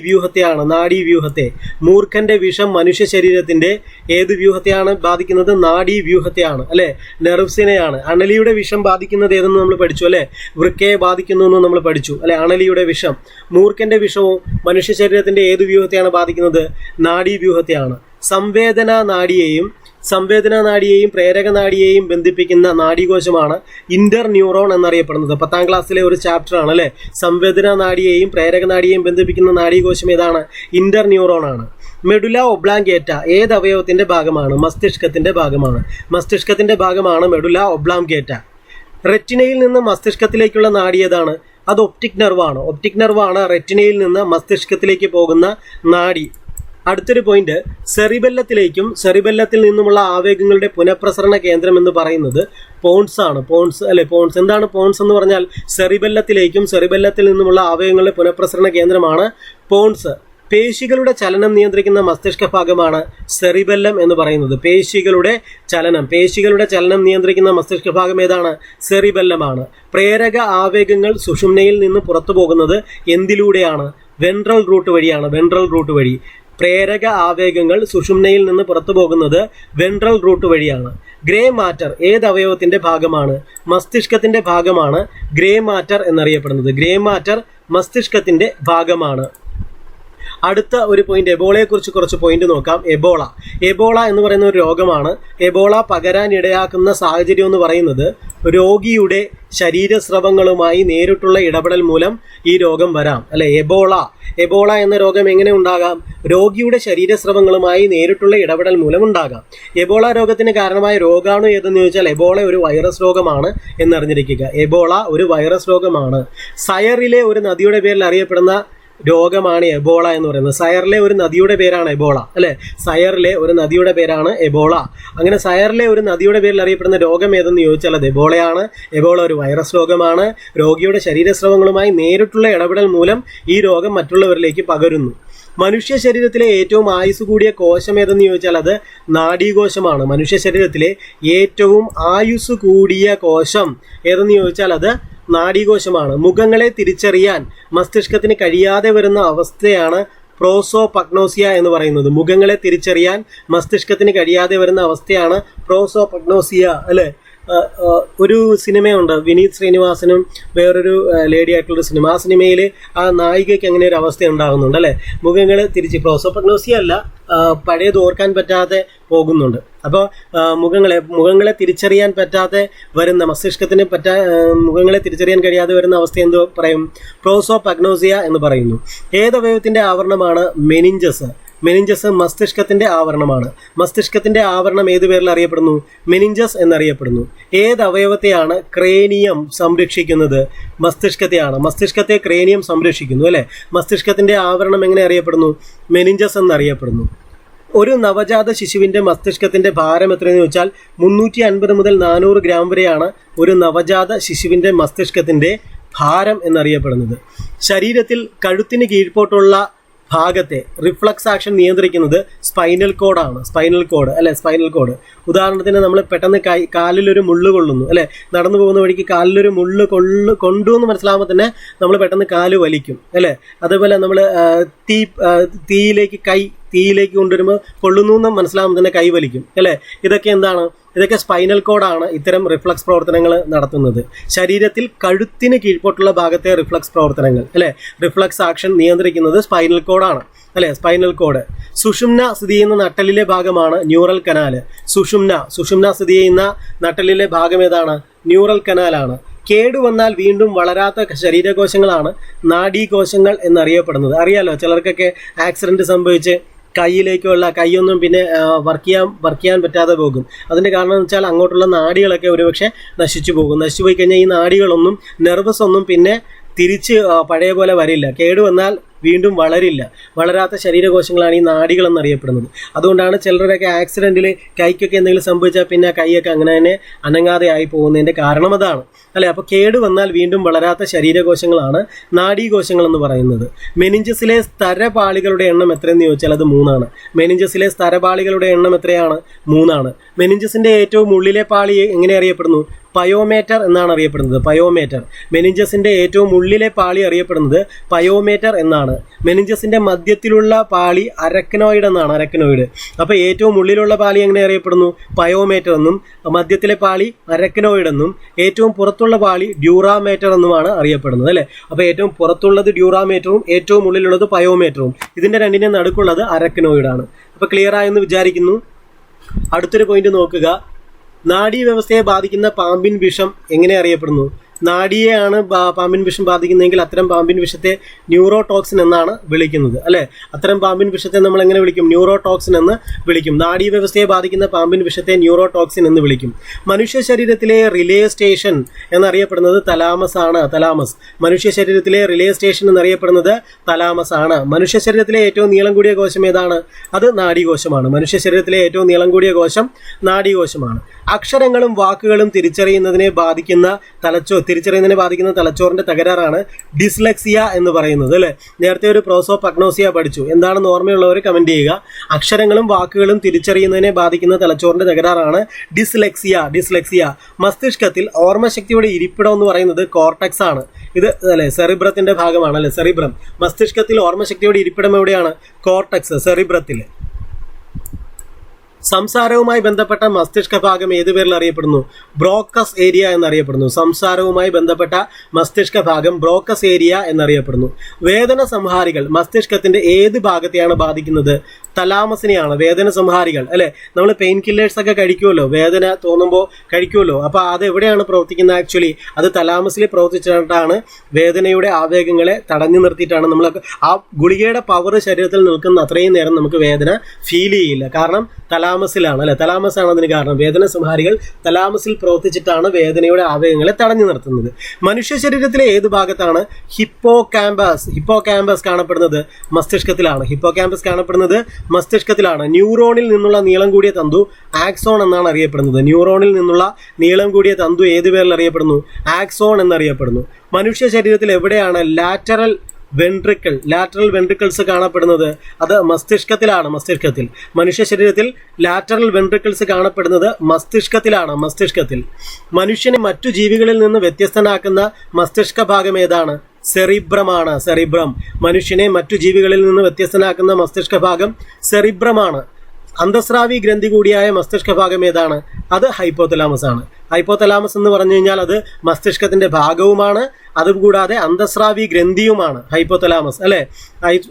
നാഡീവ്യൂഹത്തെ മൂർഖന്റെ വിഷം മനുഷ്യ ശരീരത്തിന്റെ ഏത് വ്യൂഹത്തെയാണ് ബാധിക്കുന്നത്? നാഡീവ്യൂഹത്തെയാണ് അല്ലെ? നെർവ്സിനെയാണ്. അണലിയുടെ വിഷം ബാധിക്കുന്നത് ഏതെന്ന് നമ്മൾ പഠിച്ചു അല്ലേ? വൃക്കയെ ബാധിക്കുന്നു എന്ന് നമ്മൾ പഠിച്ചു അല്ലെ? അണലിയുടെ വിഷം. മൂർഖന്റെ വിഷവും മനുഷ്യ ശരീരത്തിന്റെ ഏത് വ്യൂഹത്തെയാണ് ബാധിക്കുന്നത്? നാഡീ വ്യൂഹത്തെയാണ്. സംവേദന നാഡിയെയും സംവേദന നാഡിയെയും പ്രേരക നാഡിയെയും ബന്ധിപ്പിക്കുന്ന നാഡീകോശമാണ് ഇന്റർ ന്യൂറോൺ എന്നറിയപ്പെടുന്നത്. പത്താം ക്ലാസ്സിലെ ഒരു ചാപ്റ്റർ ആണ് അല്ലെ? സംവേദന നാഡിയെയും പ്രേരക നാഡിയെയും ബന്ധിപ്പിക്കുന്ന നാഡീകോശം ഏതാണ്? ഇന്റർ ന്യൂറോൺ ആണ്. മെഡുല ഒബ്ലാങ്കേറ്റ ഏത് അവയവത്തിന്റെ ഭാഗമാണ്? മസ്തിഷ്കത്തിന്റെ ഭാഗമാണ്. മസ്തിഷ്കത്തിന്റെ ഭാഗമാണ് മെഡുല ഒബ്ലാങ്കേറ്റ റെറ്റിനയിൽ നിന്ന് മസ്തിഷ്കത്തിലേക്കുള്ള നാഡി ഏതാണ്? അത് ഒപ്റ്റിക് നെർവാണ്. ഒപ്റ്റിക് നെർവാണ് റെറ്റിനയിൽ നിന്ന് മസ്തിഷ്കത്തിലേക്ക് പോകുന്ന നാഡി. അടുത്തൊരു പോയിന്റ് സെറിബെല്ലത്തിലേക്കും സെറിബെല്ലത്തിൽ നിന്നുമുള്ള ആവേഗങ്ങളുടെ പുനഃപ്രസരണ കേന്ദ്രം എന്ന് പറയുന്നത് പോൺസ് ആണ്. പോൺസ് അല്ലെ പോൺസ്. എന്താണ് പോൺസ് എന്ന് പറഞ്ഞാൽ? സെറിബെല്ലത്തിലേക്കും സെറിബെല്ലത്തിൽ നിന്നുമുള്ള ആവേഗങ്ങളുടെ പുനഃപ്രസരണ കേന്ദ്രമാണ് പോൺസ്. പേശികളുടെ ചലനം നിയന്ത്രിക്കുന്ന മസ്തിഷ്ക ഭാഗമാണ് സെറിബെല്ലം എന്ന് പറയുന്നത്. പേശികളുടെ ചലനം പേശികളുടെ ചലനം നിയന്ത്രിക്കുന്ന മസ്തിഷ്ക ഭാഗം ഏതാണ്? സെറിബെല്ലമാണ്. പ്രേരക ആവേഗങ്ങൾ സുഷുമ്നയിൽ നിന്ന് പുറത്തു പോകുന്നത് എന്തിലൂടെയാണ്? വെൻട്രൽ റൂട്ട് വഴിയാണ് വെൻട്രൽ റൂട്ട് വഴി. പ്രേരക ആവേഗങ്ങൾ സുഷുമ്നയിൽ നിന്ന് പുറത്തു പോകുന്നത് വെൻട്രൽ റൂട്ട് വഴിയാണ്. ഗ്രേ മാറ്റർ ഏത് അവയവത്തിന്റെ ഭാഗമാണ്? മസ്തിഷ്കത്തിന്റെ ഭാഗമാണ് ഗ്രേ മാറ്റർ എന്നറിയപ്പെടുന്നത്. ഗ്രേ മാറ്റർ മസ്തിഷ്കത്തിന്റെ ഭാഗമാണ്. അടുത്ത ഒരു പോയിന്റ് എബോളയെ കുറിച്ച് കുറച്ച് പോയിന്റ് നോക്കാം. എബോള. എബോള എന്ന് പറയുന്ന ഒരു രോഗമാണ്. എബോള പകരാൻ ഇടയാക്കുന്ന സാഹചര്യം എന്ന് പറയുന്നത് രോഗിയുടെ ശരീരസ്രവങ്ങളുമായി നേരിട്ടുള്ള ഇടപെടൽ മൂലം ഈ രോഗം വരാം. അല്ലെ? എബോള. എബോള എന്ന രോഗം എങ്ങനെ ഉണ്ടാകാം? രോഗിയുടെ ശരീരസ്രവങ്ങളുമായി നേരിട്ടുള്ള ഇടപെടൽ മൂലം ഉണ്ടാകാം. എബോള രോഗത്തിന് കാരണമായ രോഗാണു ഏതെന്ന് ചോദിച്ചാൽ എബോള ഒരു വൈറസ് രോഗമാണ് എന്നറിഞ്ഞിരിക്കുക. എബോള ഒരു വൈറസ് രോഗമാണ്. സയറിലെ ഒരു നദിയുടെ പേരിൽ അറിയപ്പെടുന്ന രോഗമാണ് എബോള എന്ന് പറയുന്നത്. സയറിലെ ഒരു നദിയുടെ പേരാണ് എബോള അല്ലെ? സയറിലെ ഒരു നദിയുടെ പേരാണ് എബോള. അങ്ങനെ സയറിലെ ഒരു നദിയുടെ പേരിൽ അറിയപ്പെടുന്ന രോഗം ഏതെന്ന് ചോദിച്ചാൽ അത് എബോളയാണ്. എബോള ഒരു വൈറസ് രോഗമാണ്. രോഗിയുടെ ശരീരസ്രവങ്ങളുമായി നേരിട്ടുള്ള ഇടപെടൽ മൂലം ഈ രോഗം മറ്റുള്ളവരിലേക്ക് പകരുന്നു. മനുഷ്യ ശരീരത്തിലെ ഏറ്റവും ആയുസ് കൂടിയ കോശം ഏതെന്ന് ചോദിച്ചാൽ അത് നാഡീകോശമാണ്. മനുഷ്യ ശരീരത്തിലെ ഏറ്റവും ആയുസ് കൂടിയ കോശം ഏതെന്ന് ചോദിച്ചാൽ അത് നാഡീകോശമാണ്. മുഖങ്ങളെ തിരിച്ചറിയാൻ മസ്തിഷ്കത്തിന് കഴിയാതെ വരുന്ന അവസ്ഥയാണ് പ്രോസോ പഗ്നോസിയ എന്ന് പറയുന്നത്. മുഖങ്ങളെ തിരിച്ചറിയാൻ മസ്തിഷ്കത്തിന് കഴിയാതെ വരുന്ന അവസ്ഥയാണ് പ്രോസോപഗ്നോസിയ അല്ലെ? ആ, ആ, ഒരു സിനിമയുണ്ട്. വിനീത് ശ്രീനിവാസനും വേറൊരു ലേഡി ആയിട്ടുള്ള സിനിമ. ആ സിനിമയിൽ ആ നായികയ്ക്ക് അങ്ങനെ ഒരു അവസ്ഥ ഉണ്ടാകുന്നുണ്ട് അല്ലേ? മുഖങ്ങൾ തിരിച്ച് പ്രോസോപഗ്നോസിയ അല്ല പഴയത് ഓർക്കാൻ പറ്റാതെ പോകുന്നുണ്ട്. അപ്പോൾ മുഖങ്ങളെ മുഖങ്ങളെ തിരിച്ചറിയാൻ പറ്റാതെ വരുന്ന മസ്തിഷ്കത്തിന് പറ്റാ മുഖങ്ങളെ തിരിച്ചറിയാൻ കഴിയാതെ വരുന്ന അവസ്ഥ എന്ത് പറയും? പ്രോസോപഗ്നോസിയ എന്ന് പറയുന്നു. ഏതവയവത്തിന്റെ ആവരണമാണ് മെനിഞ്ചസ് മെനിഞ്ചസ് മസ്തിഷ്കത്തിന്റെ ആവരണമാണ്. മസ്തിഷ്കത്തിന്റെ ആവരണം ഏത് പേരിൽ അറിയപ്പെടുന്നു? മെനിഞ്ചസ് എന്നറിയപ്പെടുന്നു. ഏത് അവയവത്തെയാണ് ക്രേനിയം സംരക്ഷിക്കുന്നത്? മസ്തിഷ്കത്തെയാണ്. മസ്തിഷ്കത്തെ ക്രേനിയം സംരക്ഷിക്കുന്നു അല്ലെ? മസ്തിഷ്കത്തിന്റെ ആവരണം എങ്ങനെ അറിയപ്പെടുന്നു? മെനിഞ്ചസ് എന്നറിയപ്പെടുന്നു. ഒരു നവജാത ശിശുവിന്റെ മസ്തിഷ്കത്തിന്റെ ഭാരം എത്രയെന്ന് വെച്ചാൽ മുന്നൂറ്റി അൻപത് മുതൽ നാനൂറ് ഗ്രാം വരെയാണ് ഒരു നവജാത ശിശുവിന്റെ മസ്തിഷ്കത്തിന്റെ ഭാരം എന്നറിയപ്പെടുന്നത്. ശരീരത്തിൽ കഴുത്തിന് കീഴ്പോട്ടുള്ള ഭാഗത്തെ റിഫ്ലക്സ് ആക്ഷൻ നിയന്ത്രിക്കുന്നത് സ്പൈനൽ കോഡാണ് സ്പൈനൽ കോഡ് അല്ലെ? സ്പൈനൽ കോഡ് ഉദാഹരണത്തിന് നമ്മൾ പെട്ടെന്ന് കൈ കാലിലൊരു മുള്ളു കൊള്ളുന്നു അല്ലെ? നടന്നു പോകുന്ന വഴിക്ക് കാലിലൊരു മുള്ള് കൊള്ളു കൊണ്ടു എന്ന് മനസ്സിലാകുമ്പോൾ തന്നെ നമ്മൾ പെട്ടെന്ന് കാൽ വലിക്കും അല്ലെ? അതേപോലെ നമ്മൾ തീ തീയിലേക്ക് കൈ തീയിലേക്ക് കൊണ്ടുവരുമ്പോൾ കൊള്ളുന്നു എന്ന് മനസ്സിലാകുമ്പോൾ തന്നെ കൈവലിക്കും അല്ലെ? ഇതൊക്കെ എന്താണ്? ഇതൊക്കെ സ്പൈനൽ കോഡാണ് ഇത്തരം റിഫ്ലക്സ് പ്രവർത്തനങ്ങൾ നടത്തുന്നത്. ശരീരത്തിൽ കഴുത്തിന് കീഴ്പോട്ടുള്ള ഭാഗത്തെ റിഫ്ലക്സ് പ്രവർത്തനങ്ങൾ അല്ലെ? റിഫ്ലക്സ് ആക്ഷൻ നിയന്ത്രിക്കുന്നത് സ്പൈനൽ കോഡാണ് അല്ലെ? സ്പൈനൽ കോഡ് സുഷുമ്ന സ്ഥിതി ചെയ്യുന്ന നട്ടലിലെ ഭാഗമാണ് ന്യൂറൽ കനാല് സുഷുമ്ന സുഷുമ്ന സ്ഥിതി ചെയ്യുന്ന നട്ടലിലെ ഭാഗം ഏതാണ്? ന്യൂറൽ കനാലാണ് കേടുവന്നാൽ വീണ്ടും വളരാത്ത ശരീരകോശങ്ങളാണ് നാഡീകോശങ്ങൾ എന്നറിയപ്പെടുന്നത്. അറിയാലോ? ചിലർക്കൊക്കെ ആക്സിഡന്റ് സംഭവിച്ച് കൈയിലേക്കുള്ള കൈയൊന്നും പിന്നെ വർക്ക് ചെയ്യാൻ വർക്ക് ചെയ്യാൻ പറ്റാതെ പോകും. അതിന്റെ കാരണം എന്ന് വെച്ചാൽ അങ്ങോട്ടുള്ള നാടികളൊക്കെ ഒരുപക്ഷെ നശിച്ചു പോകും. നശിച്ചു പോയി കഴിഞ്ഞാൽ ഈ നാടികളൊന്നും നെർവസ് ഒന്നും പിന്നെ തിരിച്ച് പഴയ പോലെ വരില്ല. കേടുവന്നാൽ വീണ്ടും വളരില്ല. വളരാത്ത ശരീരകോശങ്ങളാണ് ഈ നാടികൾ എന്നറിയപ്പെടുന്നത് അതുകൊണ്ടാണ് ചിലരുടെയൊക്കെ ആക്സിഡന്റിൽ കൈക്കൊക്കെ എന്തെങ്കിലും സംഭവിച്ചാൽ പിന്നെ ആ കൈയൊക്കെ അങ്ങനെ തന്നെ അനങ്ങാതെ ആയി പോകുന്നതിന്റെ കാരണം അതാണ്. അല്ലേ? അപ്പോൾ കേട് വന്നാൽ വീണ്ടും വളരാത്ത ശരീരകോശങ്ങളാണ് നാഡീകോശങ്ങൾ എന്ന് പറയുന്നത്. മെനിഞ്ചസിലെ സ്തരപാളികളുടെ എണ്ണം എത്രയെന്ന് ചോദിച്ചാൽ അത് മൂന്നാണ്. മെനിഞ്ചസിലെ സ്തരപാളികളുടെ എണ്ണം എത്രയാണ്? മൂന്നാണ്. മെനിഞ്ചസിന്റെ ഏറ്റവും ഉള്ളിലെ പാളി എങ്ങനെ അറിയപ്പെടുന്നു? പയോമേറ്റർ എന്നാണ് അറിയപ്പെടുന്നത്. പയോമേറ്റർ. മെനിഞ്ചസിന്റെ ഏറ്റവും ഉള്ളിലെ പാളി അറിയപ്പെടുന്നത് പയോമേറ്റർ എന്നാണ്. മെനിഞ്ചസിന്റെ മധ്യത്തിലുള്ള പാളി അരക്കനോയിഡ് എന്നാണ് അരക്കനോയിഡ്. അപ്പോൾ ഏറ്റവും ഉള്ളിലുള്ള പാളി എങ്ങനെ അറിയപ്പെടുന്നു? പയോമേറ്റർ എന്നും മധ്യത്തിലെ പാളി അരക്കനോയിഡ് എന്നും ഏറ്റവും പുറത്തുള്ള പാളി ഡ്യൂറാമേറ്റർ എന്നുമാണ് അറിയപ്പെടുന്നത് അല്ലേ? അപ്പോൾ ഏറ്റവും പുറത്തുള്ളത് ഡ്യൂറാമേറ്ററും ഏറ്റവും ഉള്ളിലുള്ളത് പയോമേറ്ററും. ഇതിന്റെ രണ്ടിനെ നടുക്കുള്ളത് അരക്കനോയിഡാണ് അപ്പോൾ ക്ലിയർ ആയെന്ന് വിചാരിക്കുന്നു? അടുത്തൊരു പോയിന്റ് നോക്കുക. നാഡീവ്യവസ്ഥയെ ബാധിക്കുന്ന പാമ്പിൻ വിഷം എങ്ങനെ അറിയപ്പെടുന്നു? നാഡിയെയാണ് പാമ്പിൻ വിഷം ബാധിക്കുന്നതെങ്കിൽ അത്തരം പാമ്പിൻ വിഷത്തെ ന്യൂറോ ടോക്സിൻ എന്നാണ് വിളിക്കുന്നത് അല്ലെ? അത്തരം പാമ്പിൻ വിഷത്തെ നമ്മൾ എങ്ങനെ വിളിക്കും? ന്യൂറോ ടോക്സിൻ എന്ന് വിളിക്കും. നാഡീ വ്യവസ്ഥയെ ബാധിക്കുന്ന പാമ്പിൻ വിഷത്തെ ന്യൂറോ ടോക്സിൻ എന്ന് വിളിക്കും. മനുഷ്യ ശരീരത്തിലെ റിലേ സ്റ്റേഷൻ എന്നറിയപ്പെടുന്നത് തലാമസ് ആണ് തലാമസ്. മനുഷ്യ ശരീരത്തിലെ റിലേ സ്റ്റേഷൻ എന്നറിയപ്പെടുന്നത് തലാമസ് ആണ് മനുഷ്യ ശരീരത്തിലെ ഏറ്റവും നീളം കൂടിയ കോശം ഏതാണ്? അത് നാഡീകോശമാണ്. മനുഷ്യ ശരീരത്തിലെ ഏറ്റവും നീളം കൂടിയ കോശം നാഡീകോശമാണ്. അക്ഷരങ്ങളും വാക്കുകളും തിരിച്ചറിയുന്നതിനെ ബാധിക്കുന്ന തലച്ചോ തിരിച്ചറിയുന്നതിനെ ബാധിക്കുന്ന തലച്ചോറിന്റെ തകരാറാണ്. ഡിസ്ലെക്സിയ എന്ന് പറയുന്നത് അല്ലെ? നേരത്തെ ഒരു പ്രോസോ പഗ്നോസിയ പഠിച്ചു. എന്താണെന്ന് ഓർമ്മയുള്ളവർ കമന്റ് ചെയ്യുക. അക്ഷരങ്ങളും വാക്കുകളും തിരിച്ചറിയുന്നതിനെ ബാധിക്കുന്ന തലച്ചോറിന്റെ തകരാറാണ് ഡിസ്ലെക്സിയ. ഡിസ്ലെക്സിയ. മസ്തിഷ്കത്തിൽ ഓർമ്മശക്തിയുടെ ഇരിപ്പിടം എന്ന് പറയുന്നത് കോർട്ടക്സ് ആണ്. ഇത് അല്ലെ സെറിബ്രത്തിന്റെ ഭാഗമാണ് അല്ലെ? സെറിബ്രം. മസ്തിഷ്കത്തിൽ ഓർമ്മശക്തിയുടെ ഇരിപ്പിടം എവിടെയാണ്? കോർട്ടക്സ് സെറിബ്രത്തിൽ. സംസാരവുമായി ബന്ധപ്പെട്ട മസ്തിഷ്ക ഭാഗം ഏത് പേരിൽ അറിയപ്പെടുന്നു? ബ്രോക്കസ് ഏരിയ എന്നറിയപ്പെടുന്നു. സംസാരവുമായി ബന്ധപ്പെട്ട മസ്തിഷ്ക ഭാഗം ബ്രോക്കസ് ഏരിയ എന്നറിയപ്പെടുന്നു. വേദന സംഹാരികൾ മസ്തിഷ്കത്തിന്റെ ഏത് ഭാഗത്തെയാണ് ബാധിക്കുന്നത്? തലാമസിനെയാണ് വേദന സംഹാരികൾ അല്ലെ? നമ്മൾ പെയിൻ കില്ലേഴ്സ് ഒക്കെ കഴിക്കുമല്ലോ വേദന തോന്നുമ്പോൾ കഴിക്കുമല്ലോ. അപ്പൊ അത് എവിടെയാണ് പ്രവർത്തിക്കുന്നത് ആക്ച്വലി അത് തലാമസിൽ പ്രവർത്തിച്ചിട്ടാണ് വേദനയുടെ ആവേഗങ്ങളെ തടഞ്ഞു നിർത്തിയിട്ടാണ് നമ്മൾ ആ ഗുളികയുടെ പവർ ശരീരത്തിൽ നിൽക്കുന്ന അത്രയും നേരം നമുക്ക് വേദന ഫീൽ ചെയ്യില്ല. കാരണം തലാമസിലാണ് അല്ലെ? തലാമസ് ആണ് അതിന് കാരണം. വേദന സംഹാരികൾ തലാമസിൽ പ്രവർത്തിച്ചിട്ടാണ് വേദനയുടെ ആവേഗങ്ങളെ തടഞ്ഞു നിർത്തുന്നത്. മനുഷ്യ ശരീരത്തിലെ ഏത് ഭാഗത്താണ് ഹിപ്പോ ക്യാമ്പസ് ഹിപ്പോ ക്യാമ്പസ് കാണപ്പെടുന്നത്? മസ്തിഷ്കത്തിലാണ്. ഹിപ്പോ ക്യാമ്പസ് കാണപ്പെടുന്നത് മസ്തിഷ്കത്തിലാണ്. ന്യൂറോണിൽ നിന്നുള്ള നീളം കൂടിയ തന്തു ആക്സോൺ എന്നാണ് അറിയപ്പെടുന്നത്. ന്യൂറോണിൽ നിന്നുള്ള നീളം കൂടിയ തന്തു ഏത് പേരിൽ അറിയപ്പെടുന്നു? ആക്സോൺ എന്നറിയപ്പെടുന്നു. മനുഷ്യ ശരീരത്തിൽ എവിടെയാണ് ലാറ്ററൽ വെൻട്രിക്കിൾ ലാറ്ററൽ വെൻട്രിക്കിൾസ് കാണപ്പെടുന്നത്? അത് മസ്തിഷ്കത്തിലാണ് മസ്തിഷ്കത്തിൽ. മനുഷ്യ ശരീരത്തിൽ ലാറ്ററൽ വെൻട്രിക്കിൾസ് കാണപ്പെടുന്നത് മസ്തിഷ്കത്തിലാണ് മസ്തിഷ്കത്തിൽ. മനുഷ്യനെ മറ്റു ജീവികളിൽ നിന്ന് വ്യത്യസ്തനാക്കുന്ന മസ്തിഷ്ക ഭാഗം ഏതാണ്? സെറിബ്രമാണ്. സെറിബ്രം. മനുഷ്യനെ മറ്റു ജീവികളിൽ നിന്ന് വ്യത്യസ്തനാക്കുന്ന മസ്തിഷ്ക ഭാഗം സെറിബ്രമാണ്. അന്തസ്രാവി ഗ്രന്ഥി കൂടിയായ മസ്തിഷ്ക ഭാഗം ഏതാണ്? അത് ഹൈപ്പോതലാമസ് ആണ്. ഹൈപ്പോതലാമസ് എന്ന് പറഞ്ഞു കഴിഞ്ഞാൽ അത് മസ്തിഷ്കത്തിന്റെ ഭാഗവുമാണ്. അതുകൂടാതെ അന്തസ്രാവി ഗ്രന്ഥിയുമാണ് ഹൈപ്പോതലാമസ് അല്ലെ?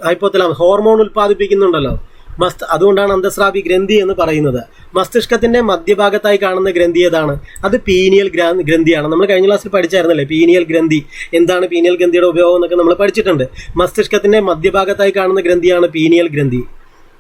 ഹൈപ്പോതലാമസ്. ഹോർമോൺ ഉൽപ്പാദിപ്പിക്കുന്നുണ്ടല്ലോ. മസ്ത് അതുകൊണ്ടാണ് അന്തസ്രാവി ഗ്രന്ഥി എന്ന് പറയുന്നത്. മസ്തിഷ്കത്തിന്റെ മധ്യഭാഗത്തായി കാണുന്ന ഗ്രന്ഥി ഏതാണ്? അത് പീനിയൽ ഗ്രാ ഗ്രന്ഥിയാണ്. നമ്മൾ കഴിഞ്ഞ ക്ലാസ്സിൽ പഠിച്ചായിരുന്നല്ലേ? പീനിയൽ ഗ്രന്ഥി. എന്താണ് പീനിയൽ ഗ്രന്ഥിയുടെ ഉപയോഗം എന്നൊക്കെ നമ്മൾ പഠിച്ചിട്ടുണ്ട്. മസ്തിഷ്കത്തിന്റെ മധ്യഭാഗത്തായി കാണുന്ന ഗ്രന്ഥിയാണ് പീനിയൽ ഗ്രന്ഥി.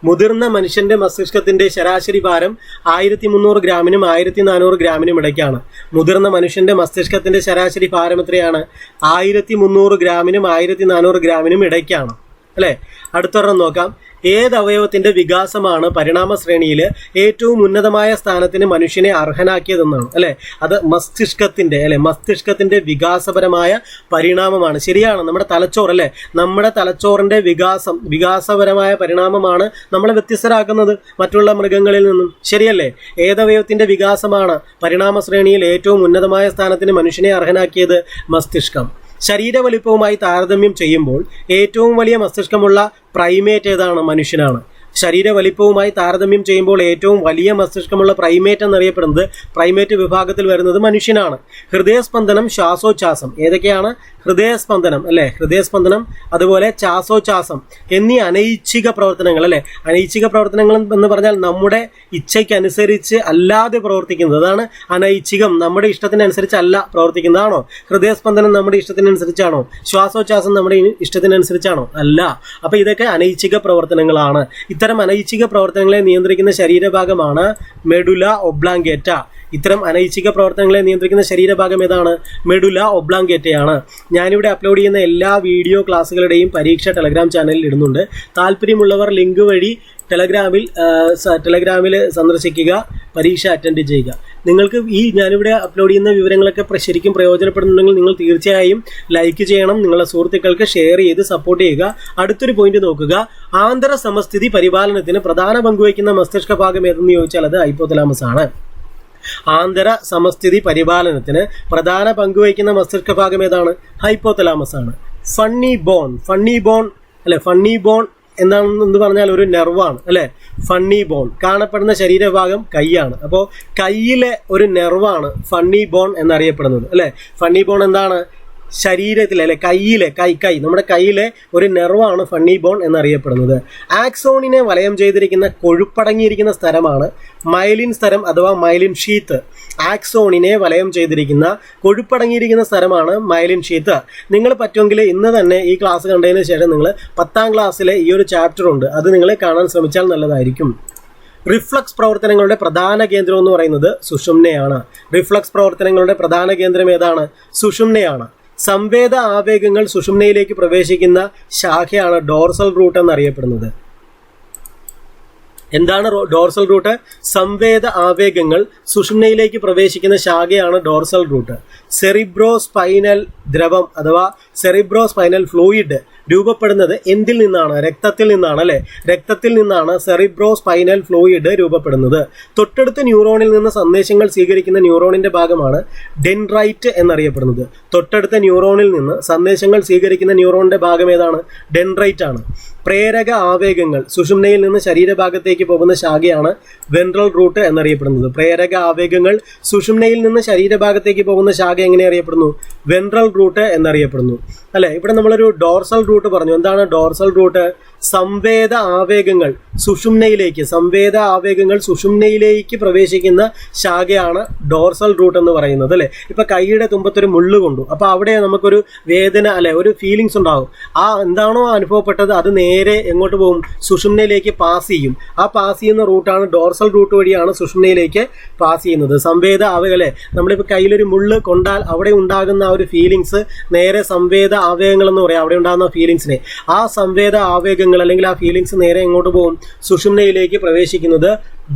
മുതിർന്ന മനുഷ്യന്റെ മസ്തിഷ്കത്തിന്റെ ശരാശരി ഭാരം ആയിരത്തി മുന്നൂറ് ഗ്രാമിനും ആയിരത്തി നാനൂറ് ഗ്രാമിനും ഇടയ്ക്കാണ്. മുതിർന്ന മനുഷ്യന്റെ മസ്തിഷ്കത്തിന്റെ ശരാശരി ഭാരം എത്രയാണ്? ആയിരത്തി മുന്നൂറ് ഗ്രാമിനും ആയിരത്തി നാനൂറ് ഗ്രാമിനും ഇടയ്ക്കാണ്. അല്ലെ? അടുത്തൊരെണ്ണം നോക്കാം. ഏത് അവയവത്തിന്റെ വികാസമാണ് പരിണാമ ശ്രേണിയിൽ ഏറ്റവും ഉന്നതമായ സ്ഥാനത്തിന് മനുഷ്യനെ അർഹനാക്കിയതെന്നാണ് അല്ലെ? അത് മസ്തിഷ്കത്തിന്റെ അല്ലെ? മസ്തിഷ്കത്തിന്റെ വികാസപരമായ പരിണാമമാണ്. ശരിയാണ് നമ്മുടെ തലച്ചോർ അല്ലെ? നമ്മുടെ തലച്ചോറിന്റെ വികാസം വികാസപരമായ പരിണാമമാണ് നമ്മളെ വ്യത്യസ്തരാക്കുന്നത് മറ്റുള്ള മൃഗങ്ങളിൽ നിന്നും. ശരിയല്ലേ? ഏതവയവത്തിന്റെ വികാസമാണ് പരിണാമ ശ്രേണിയിൽ ഏറ്റവും ഉന്നതമായ സ്ഥാനത്തിന് മനുഷ്യനെ അർഹനാക്കിയത്? മസ്തിഷ്കം. ശരീരവലിപ്പവുമായി താരതമ്യം ചെയ്യുമ്പോൾ ഏറ്റവും വലിയ മസ്തിഷ്കമുള്ള പ്രൈമേറ്റ് ഏതാണ്? മനുഷ്യനാണ്. ശരീരവലിപ്പവുമായി താരതമ്യം ചെയ്യുമ്പോൾ ഏറ്റവും വലിയ മസ്തിഷ്കമുള്ള പ്രൈമേറ്റ് എന്നറിയപ്പെടുന്നത് പ്രൈമേറ്റ് വിഭാഗത്തിൽ വരുന്നത് മനുഷ്യനാണ്. ഹൃദയസ്പന്ദനം ശ്വാസോച്ഛാസം. ഏതൊക്കെയാണ്? ഹൃദയസ്പന്ദനം അല്ലെ? ഹൃദയസ്പന്ദനം അതുപോലെ ശ്വാസോച്ഛാസം എന്നീ അനൈച്ഛിക പ്രവർത്തനങ്ങൾ അല്ലെ? അനൈച്ഛിക പ്രവർത്തനങ്ങൾ എന്ന് പറഞ്ഞാൽ നമ്മുടെ ഇച്ഛയ്ക്കനുസരിച്ച് അല്ലാതെ പ്രവർത്തിക്കുന്നത്. അതാണ് അനൈച്ഛികം. നമ്മുടെ ഇഷ്ടത്തിനനുസരിച്ചല്ല പ്രവർത്തിക്കുന്നതാണോ? ഹൃദയസ്പന്ദനം നമ്മുടെ ഇഷ്ടത്തിനനുസരിച്ചാണോ? ശ്വാസോച്ഛാസം നമ്മുടെ ഇഷ്ടത്തിനനുസരിച്ചാണോ? അല്ല. അപ്പൊ ഇതൊക്കെ അനൈച്ഛിക പ്രവർത്തനങ്ങളാണ്. ഇത്തരം അനൈച്ഛിക പ്രവർത്തനങ്ങളെ നിയന്ത്രിക്കുന്ന ശരീരഭാഗമാണ് മെഡുല ഒബ്ലാങ്കേറ്റ. ഇത്തരം അനൈച്ഛിക പ്രവർത്തനങ്ങളെ നിയന്ത്രിക്കുന്ന ശരീരഭാഗം ഏതാണ്? മെഡുല ഒബ്ലാങ്കേറ്റയാണ്. ഞാനിവിടെ അപ്ലോഡ് ചെയ്യുന്ന എല്ലാ വീഡിയോ ക്ലാസ്സുകളുടെയും പരീക്ഷ ടെലഗ്രാം ചാനലിൽ ഇടുന്നുണ്ട്. താല്പര്യമുള്ളവർ ലിങ്ക് വഴി ടെലഗ്രാമിൽ ടെലഗ്രാമിൽ സന്ദർശിക്കുക പരീക്ഷ അറ്റൻഡ് ചെയ്യുക. നിങ്ങൾക്ക് ഈ ഞാനിവിടെ അപ്ലോഡ് ചെയ്യുന്ന വിവരങ്ങളൊക്കെ ശരിക്കും പ്രയോജനപ്പെടുന്നുണ്ടെങ്കിൽ നിങ്ങൾ തീർച്ചയായും ലൈക്ക് ചെയ്യണം. നിങ്ങളുടെ സുഹൃത്തുക്കൾക്ക് ഷെയർ ചെയ്ത് സപ്പോർട്ട് ചെയ്യുക. അടുത്തൊരു പോയിന്റ് നോക്കുക. ആന്തര സമസ്ഥിതി പരിപാലനത്തിന് പ്രധാന പങ്കുവയ്ക്കുന്ന മസ്തിഷ്ക ഭാഗം ഏതെന്ന് ചോദിച്ചാൽ അത് ഹൈപ്പോതലാമസ് ആണ്. ആന്തര സമസ്ഥിതി പരിപാലനത്തിന് പ്രധാന പങ്കുവഹിക്കുന്ന മസ്തിഷ്ക ഭാഗം ഏതാണ്? ഹൈപ്പോതലാമസ് ആണ്. ഫണ്ണി ബോൺ ഫണ്ണി ബോൺ അല്ലെ ഫണ്ണി ബോൺ എന്താണെന്ന് പറഞ്ഞാൽ ഒരു നെർവാണ് അല്ലെ? ഫണ്ണി ബോൺ കാണപ്പെടുന്ന ശരീരഭാഗം കൈയാണ്. അപ്പോൾ കൈയിലെ ഒരു നെർവാണ് ഫണ്ണി ബോൺ എന്നറിയപ്പെടുന്നത് അല്ലെ? ഫണ്ണി ബോൺ എന്താണ്? ശരീരത്തിലെ അല്ലെ കൈയിലെ കൈ കൈ നമ്മുടെ കൈയിലെ ഒരു നെർവാണ് ഫണ്ണി ബോൺ എന്നറിയപ്പെടുന്നത്. ആക്സോണിനെ വലയം ചെയ്തിരിക്കുന്ന കൊഴുപ്പടങ്ങിയിരിക്കുന്ന സ്ഥലമാണ് മൈലിൻ സ്ഥലം അഥവാ മൈലിൻ ഷീത്ത്. ആക്സോണിനെ വലയം ചെയ്തിരിക്കുന്ന കൊഴുപ്പടങ്ങിയിരിക്കുന്ന സ്ഥലമാണ് മൈലിൻ ഷീത്ത്. നിങ്ങൾ പറ്റുമെങ്കിൽ ഇന്ന് തന്നെ ഈ ക്ലാസ് കണ്ടതിന് ശേഷം നിങ്ങൾ പത്താം ക്ലാസ്സിലെ ഈ ഒരു ചാപ്റ്റർ ഉണ്ട്. അത് നിങ്ങൾ കാണാൻ ശ്രമിച്ചാൽ നല്ലതായിരിക്കും. റിഫ്ലക്സ് പ്രവർത്തനങ്ങളുടെ പ്രധാന കേന്ദ്രം എന്ന് പറയുന്നത് സുഷുമ്നയാണ്. റിഫ്ലക്സ് പ്രവർത്തനങ്ങളുടെ പ്രധാന കേന്ദ്രം ഏതാണ്? സുഷുമ്നയാണ്. സംവേദ ആവേഗങ്ങൾ സുഷുമ്നയിലേക്ക് പ്രവേശിക്കുന്ന ശാഖയാണ് ഡോർസൽ റൂട്ട് എന്നറിയപ്പെടുന്നത്. എന്താണ് ഡോർസൽ റൂട്ട്? സംവേദ ആവേഗങ്ങൾ സുഷുമ്നയിലേക്ക് പ്രവേശിക്കുന്ന ശാഖയാണ് ഡോർസൽ റൂട്ട്. സെറിബ്രോ സ്പൈനൽ ദ്രവം അഥവാ സെറിബ്രോ സ്പൈനൽ ഫ്ലൂയിഡ് രൂപപ്പെടുന്നത് എന്തിൽ നിന്നാണ്? രക്തത്തിൽ നിന്നാണ് അല്ലെ? രക്തത്തിൽ നിന്നാണ് സെറിബ്രോ സ്പൈനൽ ഫ്ലൂയിഡ് രൂപപ്പെടുന്നത്. തൊട്ടടുത്ത ന്യൂറോണിൽ നിന്ന് സന്ദേശങ്ങൾ സ്വീകരിക്കുന്ന ന്യൂറോണിന്റെ ഭാഗമാണ് ഡെൻറൈറ്റ് എന്നറിയപ്പെടുന്നത്. തൊട്ടടുത്ത ന്യൂറോണിൽ നിന്ന് സന്ദേശങ്ങൾ സ്വീകരിക്കുന്ന ന്യൂറോണിന്റെ ഭാഗം ഏതാണ്? ഡെൻറൈറ്റ് ആണ്. പ്രേരക ആവേഗങ്ങൾ സുഷുമ്നയിൽ നിന്ന് ശരീരഭാഗത്തേക്ക് പോകുന്ന ശാഖയാണ് വെൻട്രൽ റൂട്ട് എന്നറിയപ്പെടുന്നത്. പ്രേരക ആവേഗങ്ങൾ സുഷുമ്നയിൽ നിന്ന് ശരീരഭാഗത്തേക്ക് പോകുന്ന ശാഖ എങ്ങനെ അറിയപ്പെടുന്നു? വെൻട്രൽ റൂട്ട് എന്നറിയപ്പെടുന്നു. അല്ലെ? ഇവിടെ നമ്മളൊരു ഡോർസൽ റൂട്ട് പറഞ്ഞു? എന്താണ് ഡോർസൽ റൂട്ട് സംവേദ ആവേഗങ്ങൾ സുഷുമ്നയിലേക്ക് സംവേദ ആവേഗങ്ങൾ സുഷുമ്നയിലേക്ക് പ്രവേശിക്കുന്ന ശാഖയാണ് ഡോർസൽ റൂട്ട് എന്ന് പറയുന്നത് അല്ലേ? ഇപ്പൊ കൈയുടെ തുമ്പത്തൊരു മുള്ളു കൊണ്ടു. അപ്പൊ അവിടെ നമുക്കൊരു വേദന അല്ലെ ഒരു ഫീലിങ്സ് ഉണ്ടാകും. ആ എന്താണോ അനുഭവപ്പെട്ടത് അത് നേരെ എങ്ങോട്ട് പോകും? സുഷുമ്നയിലേക്ക് പാസ് ചെയ്യും. ആ പാസ് ചെയ്യുന്ന റൂട്ടാണ് ഡോർസൽ റൂട്ട് വഴിയാണ് സുഷുമ്നയിലേക്ക് പാസ് ചെയ്യുന്നത്. സംവേദ ആവേഗലെ നമ്മളിപ്പോൾ കയ്യിലൊരു മുള്ളു കൊണ്ടാൽ അവിടെ ഉണ്ടാകുന്ന ആ ഒരു ഫീലിങ്സ് നേരെ സംവേദ ആവേഗങ്ങൾ എന്ന് പറയാം. അവിടെ ഉണ്ടാകുന്ന ഫീലിങ്സിനെ ആ സംവേദ ആവേഗങ്ങൾ അല്ലെങ്കിൽ ആ ഫീലിങ്സ് നേരെ എങ്ങോട്ട് പോകും? സുഷുമ്നയിലേക്ക് പ്രവേശിക്കുന്നത്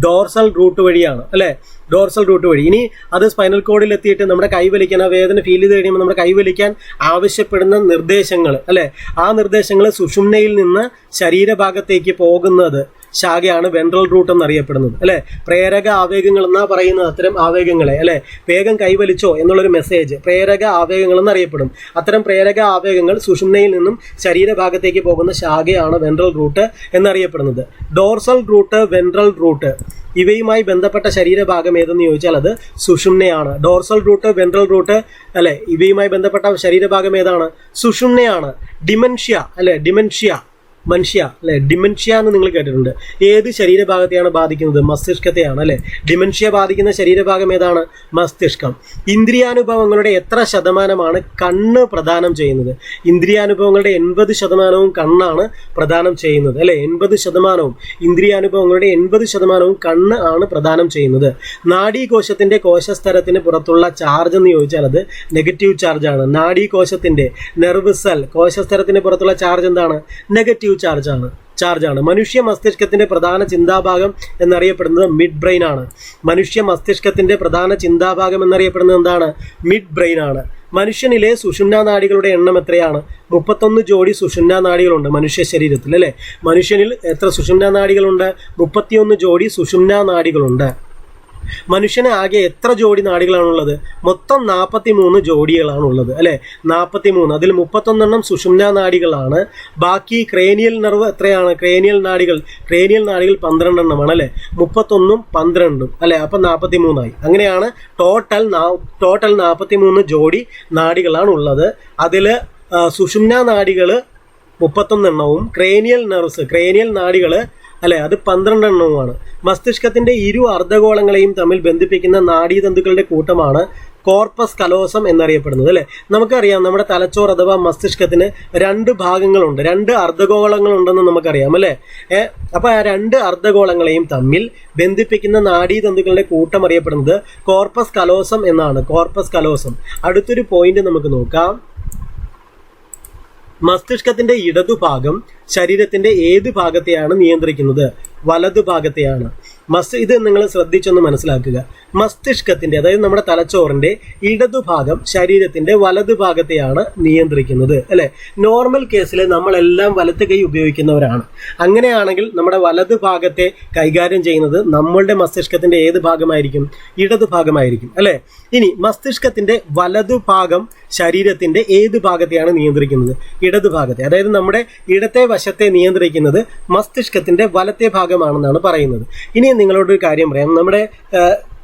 ഡോർസൽ റൂട്ട് വഴിയാണ് അല്ലേ? ഡോർസൽ റൂട്ട് വഴി. ഇനി അത് സ്പൈനൽ കോഡിൽ എത്തിയിട്ട് നമ്മുടെ കൈവലിക്കാൻ ആ വേദന ഫീൽ ചെയ്ത് കഴിയുമ്പോൾ നമ്മുടെ കൈവലിക്കാൻ ആവശ്യപ്പെടുന്ന നിർദ്ദേശങ്ങൾ അല്ലേ? ആ നിർദ്ദേശങ്ങൾ സുഷുമ്നയിൽ നിന്ന് ശരീരഭാഗത്തേക്ക് പോകുന്നത് ശാഖയാണ് വെൻട്രൽ റൂട്ട് എന്നറിയപ്പെടുന്നത് അല്ലെ? പ്രേരക ആവേഗങ്ങൾ എന്നാ പറയുന്നത് അത്തരം ആവേഗങ്ങളെ അല്ലെ? വേഗം കൈവലിച്ചോ എന്നുള്ളൊരു മെസ്സേജ് പ്രേരക ആവേഗങ്ങൾ എന്നറിയപ്പെടും. അത്തരം പ്രേരക ആവേഗങ്ങൾ സുഷുമ്നയിൽ നിന്നും ശരീരഭാഗത്തേക്ക് പോകുന്ന ശാഖയാണ് വെൻട്രൽ റൂട്ട് എന്നറിയപ്പെടുന്നത്. ഡോർസൽ റൂട്ട് വെൻട്രൽ റൂട്ട് ഇവയുമായി ബന്ധപ്പെട്ട ശരീരഭാഗം ഏതെന്ന് ചോദിച്ചാൽ അത് സുഷുമ്നയാണ്. ഡോർസൽ റൂട്ട് വെൻട്രൽ റൂട്ട് അല്ലെ? ഇവയുമായി ബന്ധപ്പെട്ട ശരീരഭാഗം ഏതാണ്? സുഷുമ്നയാണ്. ഡിമെൻഷ്യ അല്ലെ? ഡിമെൻഷ്യ. മനുഷ്യ അല്ലെ? ഡിമെൻഷ്യ എന്ന് നിങ്ങൾ കേട്ടിട്ടുണ്ട്. ഏത് ശരീരഭാഗത്തെയാണ് ബാധിക്കുന്നത്? മസ്തിഷ്കത്തെയാണ് അല്ലെ? ഡിമെൻഷ്യ ബാധിക്കുന്ന ശരീരഭാഗം ഏതാണ്? മസ്തിഷ്കം. ഇന്ദ്രിയാനുഭവങ്ങളുടെ എത്ര ശതമാനമാണ് കണ്ണ് പ്രദാനം ചെയ്യുന്നത്? ഇന്ദ്രിയാനുഭവങ്ങളുടെ എൺപത് ശതമാനവും കണ്ണാണ് പ്രദാനം ചെയ്യുന്നത് അല്ലെ? എൺപത് ശതമാനവും. ഇന്ദ്രിയാനുഭവങ്ങളുടെ എൺപത് ശതമാനവും കണ്ണ് ആണ് പ്രദാനം ചെയ്യുന്നത്. നാഡീകോശത്തിന്റെ കോശസ്തരത്തിന് പുറത്തുള്ള ചാർജ് എന്ന് ചോദിച്ചാൽ അത് നെഗറ്റീവ് ചാർജ് ചാർജാണ്. നാഡീകോശത്തിന്റെ നെർവ് സെൽ കോശസ്തരത്തിന് പുറത്തുള്ള ചാർജ് എന്താണ്? നെഗറ്റീവ് ചാർജാണ് ചാർജാണ് മനുഷ്യ മസ്തിഷ്കത്തിന്റെ പ്രധാന ചിന്താഭാഗം എന്നറിയപ്പെടുന്നത് മിഡ് ബ്രെയിൻ ആണ്. മനുഷ്യ മസ്തിഷ്കത്തിന്റെ പ്രധാന ചിന്താഭാഗം എന്നറിയപ്പെടുന്നത് എന്താണ്? മിഡ് ബ്രെയിൻ ആണ്. മനുഷ്യനിലെ സുഷുമ്ന നാടികളുടെ എണ്ണം എത്രയാണ്? മുപ്പത്തൊന്ന് ജോഡി സുഷുമ്ന നാടികളുണ്ട് മനുഷ്യ ശരീരത്തിൽ അല്ലേ? മനുഷ്യനിൽ എത്ര സുഷുമ്ന നാടികളുണ്ട് മുപ്പത്തിയൊന്ന് ജോഡി സുഷുമ്ന നാഡികളുണ്ട്. മനുഷ്യന് ആകെ എത്ര ജോഡി നാടികളാണുള്ളത്? മൊത്തം നാൽപ്പത്തി മൂന്ന് ജോഡികളാണുള്ളത് അല്ലെ? നാൽപ്പത്തി മൂന്ന് അതിൽ മുപ്പത്തൊന്നെണ്ണം സുഷുമ്ന നാടികളാണ്. ബാക്കി ക്രേനിയൽ നെർവ് എത്രയാണ്? ക്രേനിയൽ നാടികൾ. ക്രേനിയൽ നാഡികൾ പന്ത്രണ്ടെണ്ണമാണ് അല്ലെ? മുപ്പത്തൊന്നും പന്ത്രണ്ടും അല്ലെ? അപ്പം നാൽപ്പത്തി മൂന്നായി അങ്ങനെയാണ് ടോട്ടൽ ടോട്ടൽ നാൽപ്പത്തി മൂന്ന് ജോഡി നാഡികളാണ് ഉള്ളത് അതിൽ സുഷുമ്ന നാടികൾ മുപ്പത്തൊന്നെണ്ണവും ക്രേനിയൽ നെർവ്സ് ക്രേനിയൽ നാഡികൾ അല്ലെ? അത് പന്ത്രണ്ടെണ്ണവുമാണ്. മസ്തിഷ്കത്തിന്റെ ഇരു അർദ്ധഗോളങ്ങളെയും തമ്മിൽ ബന്ധിപ്പിക്കുന്ന നാഡീതന്തുക്കളുടെ കൂട്ടമാണ് കോർപ്പസ് കലോസം എന്നറിയപ്പെടുന്നത് അല്ലെ? നമുക്കറിയാം നമ്മുടെ തലച്ചോർ അഥവാ മസ്തിഷ്കത്തിന് രണ്ട് ഭാഗങ്ങളുണ്ട് രണ്ട് അർദ്ധഗോളങ്ങളുണ്ടെന്ന് നമുക്കറിയാം അല്ലെ? ഏ അപ്പൊ ആ രണ്ട് അർദ്ധഗോളങ്ങളെയും തമ്മിൽ ബന്ധിപ്പിക്കുന്ന നാഡീതന്തുക്കളുടെ കൂട്ടം അറിയപ്പെടുന്നത് കോർപ്പസ് കലോസം എന്നാണ് കോർപ്പസ് കലോസം. അടുത്തൊരു പോയിന്റ് നമുക്ക് നോക്കാം. മസ്തിഷ്കത്തിന്റെ ഇടതുഭാഗം ശരീരത്തിന്റെ ഏത് ഭാഗത്തെയാണ് നിയന്ത്രിക്കുന്നത്? വലതുഭാഗത്തെയാണ്. മസ് ഇത് നിങ്ങൾ ശ്രദ്ധിച്ചൊന്ന് മനസ്സിലാക്കുക. മസ്തിഷ്കത്തിന്റെ അതായത് നമ്മുടെ തലച്ചോറിന്റെ ഇടതുഭാഗം ശരീരത്തിന്റെ വലതുഭാഗത്തെയാണ് നിയന്ത്രിക്കുന്നത് അല്ലെ? നോർമൽ കേസിൽ നമ്മളെല്ലാം വലത്ത് കൈ ഉപയോഗിക്കുന്നവരാണ്. അങ്ങനെയാണെങ്കിൽ നമ്മുടെ വലതുഭാഗത്തെ കൈകാര്യം ചെയ്യുന്നത് നമ്മളുടെ മസ്തിഷ്കത്തിന്റെ ഏത് ഭാഗമായിരിക്കും? ഇടതുഭാഗമായിരിക്കും അല്ലെ? ഇനി മസ്തിഷ്കത്തിന്റെ വലതുഭാഗം ശരീരത്തിന്റെ ഏത് ഭാഗത്തെയാണ് നിയന്ത്രിക്കുന്നത്? ഇടതുഭാഗത്തെ. അതായത് നമ്മുടെ ഇടത്തെ വശത്തെ നിയന്ത്രിക്കുന്നത് മസ്തിഷ്കത്തിന്റെ വലത്തെ ഭാഗമാണെന്നാണ് പറയുന്നത്. ഇനി നിങ്ങളോടൊരു കാര്യം പറയാം. നമ്മുടെ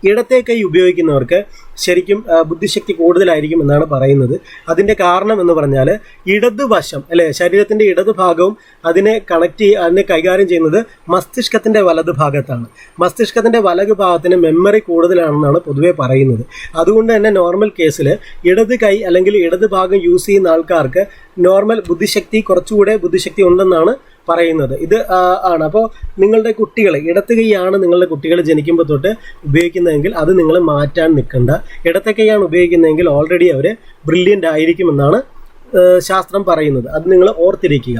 ഇടത്തെ കൈ ഉപയോഗിക്കുന്നവർക്ക് ശരിക്കും ബുദ്ധിശക്തി കൂടുതലായിരിക്കും എന്നാണ് പറയുന്നത്. അതിന്റെ കാരണം എന്ന് പറഞ്ഞാൽ ഇടതുവശം അല്ലെ? ശരീരത്തിന്റെ ഇടതുഭാഗവും അതിനെ കണക്ട് അതിനെ കൈകാര്യം ചെയ്യുന്നത് മസ്തിഷ്കത്തിന്റെ വലതു ഭാഗത്താണ് മസ്തിഷ്കത്തിന്റെ വലതു ഭാഗത്തിന് മെമ്മറി കൂടുതലാണെന്നാണ് പൊതുവെ പറയുന്നത്. അതുകൊണ്ട് തന്നെ നോർമൽ കേസിൽ ഇടത് കൈ അല്ലെങ്കിൽ ഇടത് ഭാഗം യൂസ് ചെയ്യുന്ന ആൾക്കാർക്ക് നോർമൽ ബുദ്ധിശക്തി കുറച്ചുകൂടെ ബുദ്ധിശക്തി ഉണ്ടെന്നാണ് പറയുന്നത്. ഇത് ആണ്. അപ്പോൾ നിങ്ങളുടെ കുട്ടികൾ ഇടത്ത് കൈയാണ് നിങ്ങളുടെ കുട്ടികൾ ജനിക്കുമ്പോൾ തൊട്ട് ഉപയോഗിക്കുന്നതെങ്കിൽ അത് നിങ്ങൾ മാറ്റാൻ നിൽക്കണ്ട. ഇടത്തെ കൈയാണ് ഉപയോഗിക്കുന്നതെങ്കിൽ ഓൾറെഡി അവർ ബ്രില്യന്റ് ആയിരിക്കുമെന്നാണ് ശാസ്ത്രം പറയുന്നത്. അത് നിങ്ങൾ ഓർത്തിരിക്കുക.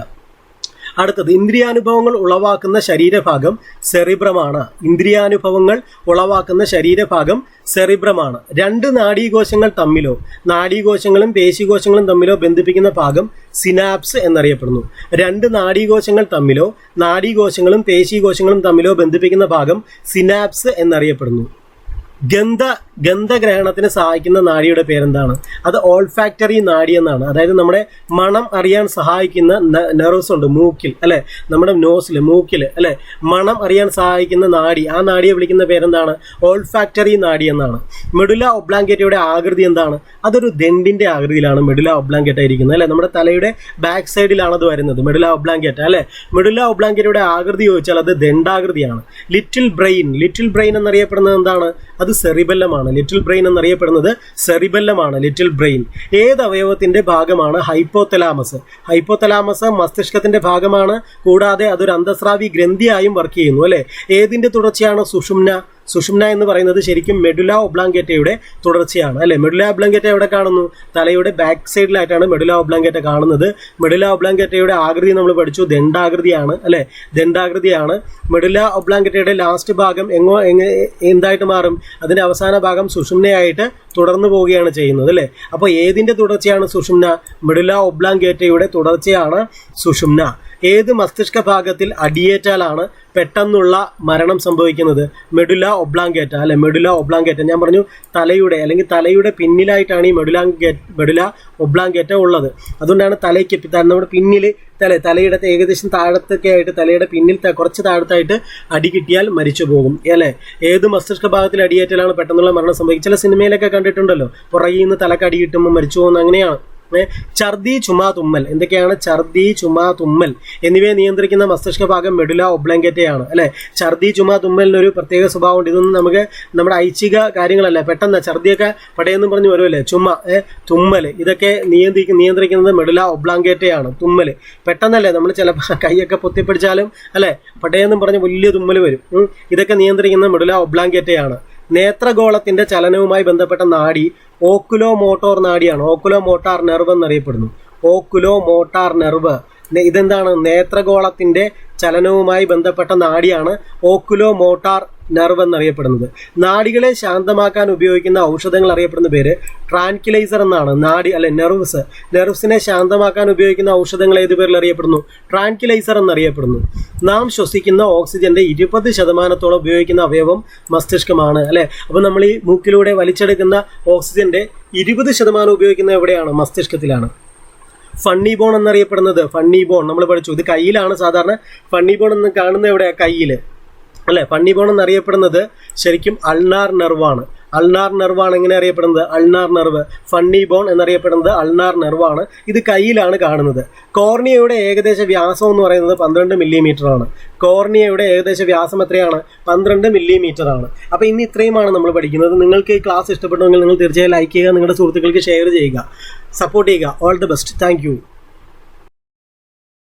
അടുത്തത് ഇന്ദ്രിയാനുഭവങ്ങൾ ഉളവാക്കുന്ന ശരീരഭാഗം സെറിബ്രമാണ്. ഇന്ദ്രിയാനുഭവങ്ങൾ ഉളവാക്കുന്ന ശരീരഭാഗം സെറിബ്രമാണ്. രണ്ട് നാഡീകോശങ്ങൾ തമ്മിലോ നാഡീകോശങ്ങളും പേശികോശങ്ങളും തമ്മിലോ ബന്ധിപ്പിക്കുന്ന ഭാഗം സിനാപ്സ് എന്നറിയപ്പെടുന്നു. രണ്ട് നാഡീകോശങ്ങൾ തമ്മിലോ നാഡീകോശങ്ങളും പേശികോശങ്ങളും തമ്മിലോ ബന്ധിപ്പിക്കുന്ന ഭാഗം സിനാപ്സ് എന്നറിയപ്പെടുന്നു. ഗന്ധ ഗന്ധഗ്രഹണത്തിന് സഹായിക്കുന്ന നാഡിയുടെ പേരെന്താണ്? അത് ഓൾഫാക്ടറി നാഡി എന്നാണ്. അതായത് നമ്മുടെ മണം അറിയാൻ സഹായിക്കുന്ന നെർവസ് ഉണ്ട് മൂക്കിൽ അല്ലെ? നമ്മുടെ നോസിൽ മൂക്കിൽ അല്ലെ? മണം അറിയാൻ സഹായിക്കുന്ന നാഡി. ആ നാഡിയെ വിളിക്കുന്ന പേരെന്താണ്? ഓൾഫാക്ടറി നാഡി എന്നാണ്. മെഡുല ഒബ്ലാങ്കേറ്റയുടെ ആകൃതി എന്താണ്? അതൊരു ദണ്ടിന്റെ ആകൃതിയിലാണ് മെഡുല ഒബ്ലാങ്കേറ്റ ഇരിക്കുന്നത് അല്ലെ? നമ്മുടെ തലയുടെ ബാക്ക് സൈഡിലാണ് അത് വരുന്നത് മെഡുല ഒബ്ലാങ്കേറ്റ അല്ലെ? മെഡുല ഒബ്ലാങ്കേറ്റയുടെ ആകൃതി ചോദിച്ചാൽ അത് ദണ്ഡാകൃതിയാണ് ലിറ്റിൽ ബ്രെയിൻ ലിറ്റിൽ ബ്രെയിൻ എന്നറിയപ്പെടുന്നത് എന്താണ്? അത് സെറിബെല്ലമാണ്. ലിറ്റിൽ ബ്രെയിൻ എന്നറിയപ്പെടുന്നത് സെറിബെല്ലമാണ് ലിറ്റിൽ ബ്രെയിൻ. ഏത് അവയവത്തിന്റെ ഭാഗമാണ് ഹൈപ്പോത്തലാമസ് ഹൈപ്പോത്തലാമസ് മസ്തിഷ്കത്തിന്റെ ഭാഗമാണ്. കൂടാതെ അതൊരു അന്തസ്രാവി ഗ്രന്ഥിയായും വർക്ക് ചെയ്യുന്നു അല്ലെ? ഏതിന്റെ തുടർച്ചയാണ് സുഷുമ്ന? സുഷുമ്ന എന്ന് പറയുന്നത് ശരിക്കും മെഡുല ഒബ്ലാങ്കേറ്റയുടെ തുടർച്ചയാണ്. അല്ലെ? മെഡുല ഒബ്ലാങ്കേറ്റ എവിടെ കാണുന്നു? തലയുടെ ബാക്ക് സൈഡിലായിട്ടാണ് മെഡുല ഒബ്ലാങ്കേറ്റ കാണുന്നത്. മെഡുല ഒബ്ലാങ്കേറ്റയുടെ ആകൃതി നമ്മൾ പഠിച്ചു. ദണ്ഡാകൃതിയാണ്. അല്ലെ? ദണ്ഡാകൃതിയാണ്. മെഡുല ഒബ്ലാങ്കേറ്റയുടെ ലാസ്റ്റ് ഭാഗം എങ്ങോ എന്തായിട്ട് മാറും? അതിന്റെ അവസാന ഭാഗം സുഷുമ്നയായിട്ട് തുടർന്നു പോവുകയാണ് ചെയ്യുന്നത്. അല്ലെ? അപ്പോൾ ഏതിന്റെ തുടർച്ചയാണ് സുഷുമ്ന? മെഡുല ഒബ്ലാങ്കേറ്റയുടെ തുടർച്ചയാണ് സുഷുമ്ന. ഏത് മസ്തിഷ്ക ഭാഗത്തിൽ അടിയേറ്റാലാണ് പെട്ടെന്നുള്ള മരണം സംഭവിക്കുന്നത്? മെഡുല ഒബ്ലാങ്കേറ്റ അല്ലെ? മെഡുല ഒബ്ലാങ്കേറ്റ ഞാൻ പറഞ്ഞു തലയുടെ അല്ലെങ്കിൽ തലയുടെ പിന്നിലായിട്ടാണ് ഈ മെഡുലാങ്കേ മെഡുല ഒബ്ലാങ്കേറ്റ ഉള്ളത്. അതുകൊണ്ടാണ് തലയ്ക്ക് നമ്മുടെ പിന്നിൽ തല തലയുടെ ഏകദേശം താഴത്തൊക്കെ ആയിട്ട് തലയുടെ പിന്നിൽ കുറച്ച് താഴത്തായിട്ട് അടി കിട്ടിയാൽ മരിച്ചു പോകും. അല്ലേ? ഏത് മസ്തിഷ്ക ഭാഗത്തിൽ അടിയേറ്റാലാണ് പെട്ടെന്നുള്ള മരണം സംഭവിക്കുക? ചില സിനിമയിലൊക്കെ കണ്ടിട്ടുണ്ടല്ലോ. പുറകിൽ നിന്ന് തലക്ക് അടി കിട്ടുമ്പോൾ മരിച്ചു പോകുന്ന അങ്ങനെയാണ്. ഏ, ഛർദി ചുമ തുമ്മൽ. എന്തൊക്കെയാണ് ഛർദി ചുമ തുമ്മൽ? എന്നിവയെ നിയന്ത്രിക്കുന്ന മസ്തിഷ്ക ഭാഗം മെഡുല ഒബ്ലങ്കറ്റയാണ് അല്ലെ? ഛർദി ചുമ തുമ്മലിന് ഒരു പ്രത്യേക സ്വഭാവമുണ്ട് ഇതൊന്നും നമുക്ക് നമ്മുടെ ഐച്ഛിക കാര്യങ്ങളല്ല. പെട്ടെന്ന് ഛർദിയൊക്കെ പടയെന്നും പറഞ്ഞു വരുമല്ലേ? ചുമ തുമ്മൽ ഇതൊക്കെ നിയന്ത്രിക്കുന്ന നിയന്ത്രിക്കുന്നത് മെഡുല ഒബ്ലാങ്കേറ്റയാണ് തുമ്മൽ പെട്ടെന്നല്ലേ നമ്മൾ ചിലപ്പോൾ കൈയൊക്കെ പൊത്തിപ്പിടിച്ചാലും അല്ലെ? പടയെന്നും പറഞ്ഞ് വലിയ തുമ്മൽ വരും. ഇതൊക്കെ നിയന്ത്രിക്കുന്ന മെഡുല ഒബ്ലാങ്കേറ്റയാണ്. നേത്രഗോളത്തിന്റെ ചലനവുമായി ബന്ധപ്പെട്ട നാഡി ഓക്കുലോ മോട്ടോർ നാഡിയാണ്. ഓക്കുലോ മോട്ടാർ നെർവ് എന്നറിയപ്പെടുന്നു. Oculomotor nerve. ഇതെന്താണ്? നേത്രഗോളത്തിന്റെ ചലനവുമായി ബന്ധപ്പെട്ട നാഡിയാണ് ഓക്കുലോ മോട്ടാർ നെർവ് എന്നറിയപ്പെടുന്നത് നാടികളെ ശാന്തമാക്കാൻ ഉപയോഗിക്കുന്ന ഔഷധങ്ങൾ അറിയപ്പെടുന്ന പേര് ട്രാൻക്യുലൈസർ എന്നാണ്. നാടി അല്ലെ നെർവ്സ്. നെർവ്സിനെ ശാന്തമാക്കാൻ ഉപയോഗിക്കുന്ന ഔഷധങ്ങൾ ഏത് പേരിൽ അറിയപ്പെടുന്നു? ട്രാൻക്യുലൈസർ എന്നറിയപ്പെടുന്നു. നാം ശ്വസിക്കുന്ന ഓക്സിജന്റെ ഇരുപത് ശതമാനത്തോളം ഉപയോഗിക്കുന്ന അവയവം മസ്തിഷ്കമാണ് അല്ലെ? അപ്പൊ നമ്മൾ ഈ മൂക്കിലൂടെ വലിച്ചെടുക്കുന്ന ഓക്സിജന്റെ ഇരുപത് ശതമാനം ഉപയോഗിക്കുന്ന എവിടെയാണ്? മസ്തിഷ്കത്തിലാണ്. ഫണ്ണി ബോൺ എന്നറിയപ്പെടുന്നത്. Funny bone. നമ്മൾ പഠിച്ചു. ഇത് കയ്യിലാണ് സാധാരണ. ഫണ്ണി ബോൺ എന്ന് കാണുന്നത് എവിടെയാ? കയ്യിൽ അല്ലെ? ഫണ്ണി ബോൺ എന്നറിയപ്പെടുന്നത് ശരിക്കും അൾനാർ നെർവാണ്. അൾനാർ നെർവാണ് എങ്ങനെ അറിയപ്പെടുന്നത്? Ulnar nerve. ഫണ്ണി ബോൺ എന്നറിയപ്പെടുന്നത് അൾനാർ നെർവാണ്. ഇത് കയ്യിലാണ് കാണുന്നത്. കോർണിയയുടെ ഏകദേശ വ്യാസം എന്ന് പറയുന്നത് പന്ത്രണ്ട് മില്ലിമീറ്റർ ആണ് കോർണിയയുടെ ഏകദേശ വ്യാസം എത്രയാണ്? പന്ത്രണ്ട് മില്ലിമീറ്റർ ആണ് അപ്പോൾ ഇന്ന് ഇത്രയുമാണ് നമ്മൾ പഠിക്കുന്നത്. നിങ്ങൾക്ക് ഈ ക്ലാസ് ഇഷ്ടപ്പെട്ടുവെങ്കിൽ നിങ്ങൾ തീർച്ചയായും ലൈക്ക് ചെയ്യുക നിങ്ങളുടെ സുഹൃത്തുക്കൾക്ക് ഷെയർ ചെയ്യുക. സപ്പോർട്ട് ചെയ്യുക. All the best. താങ്ക്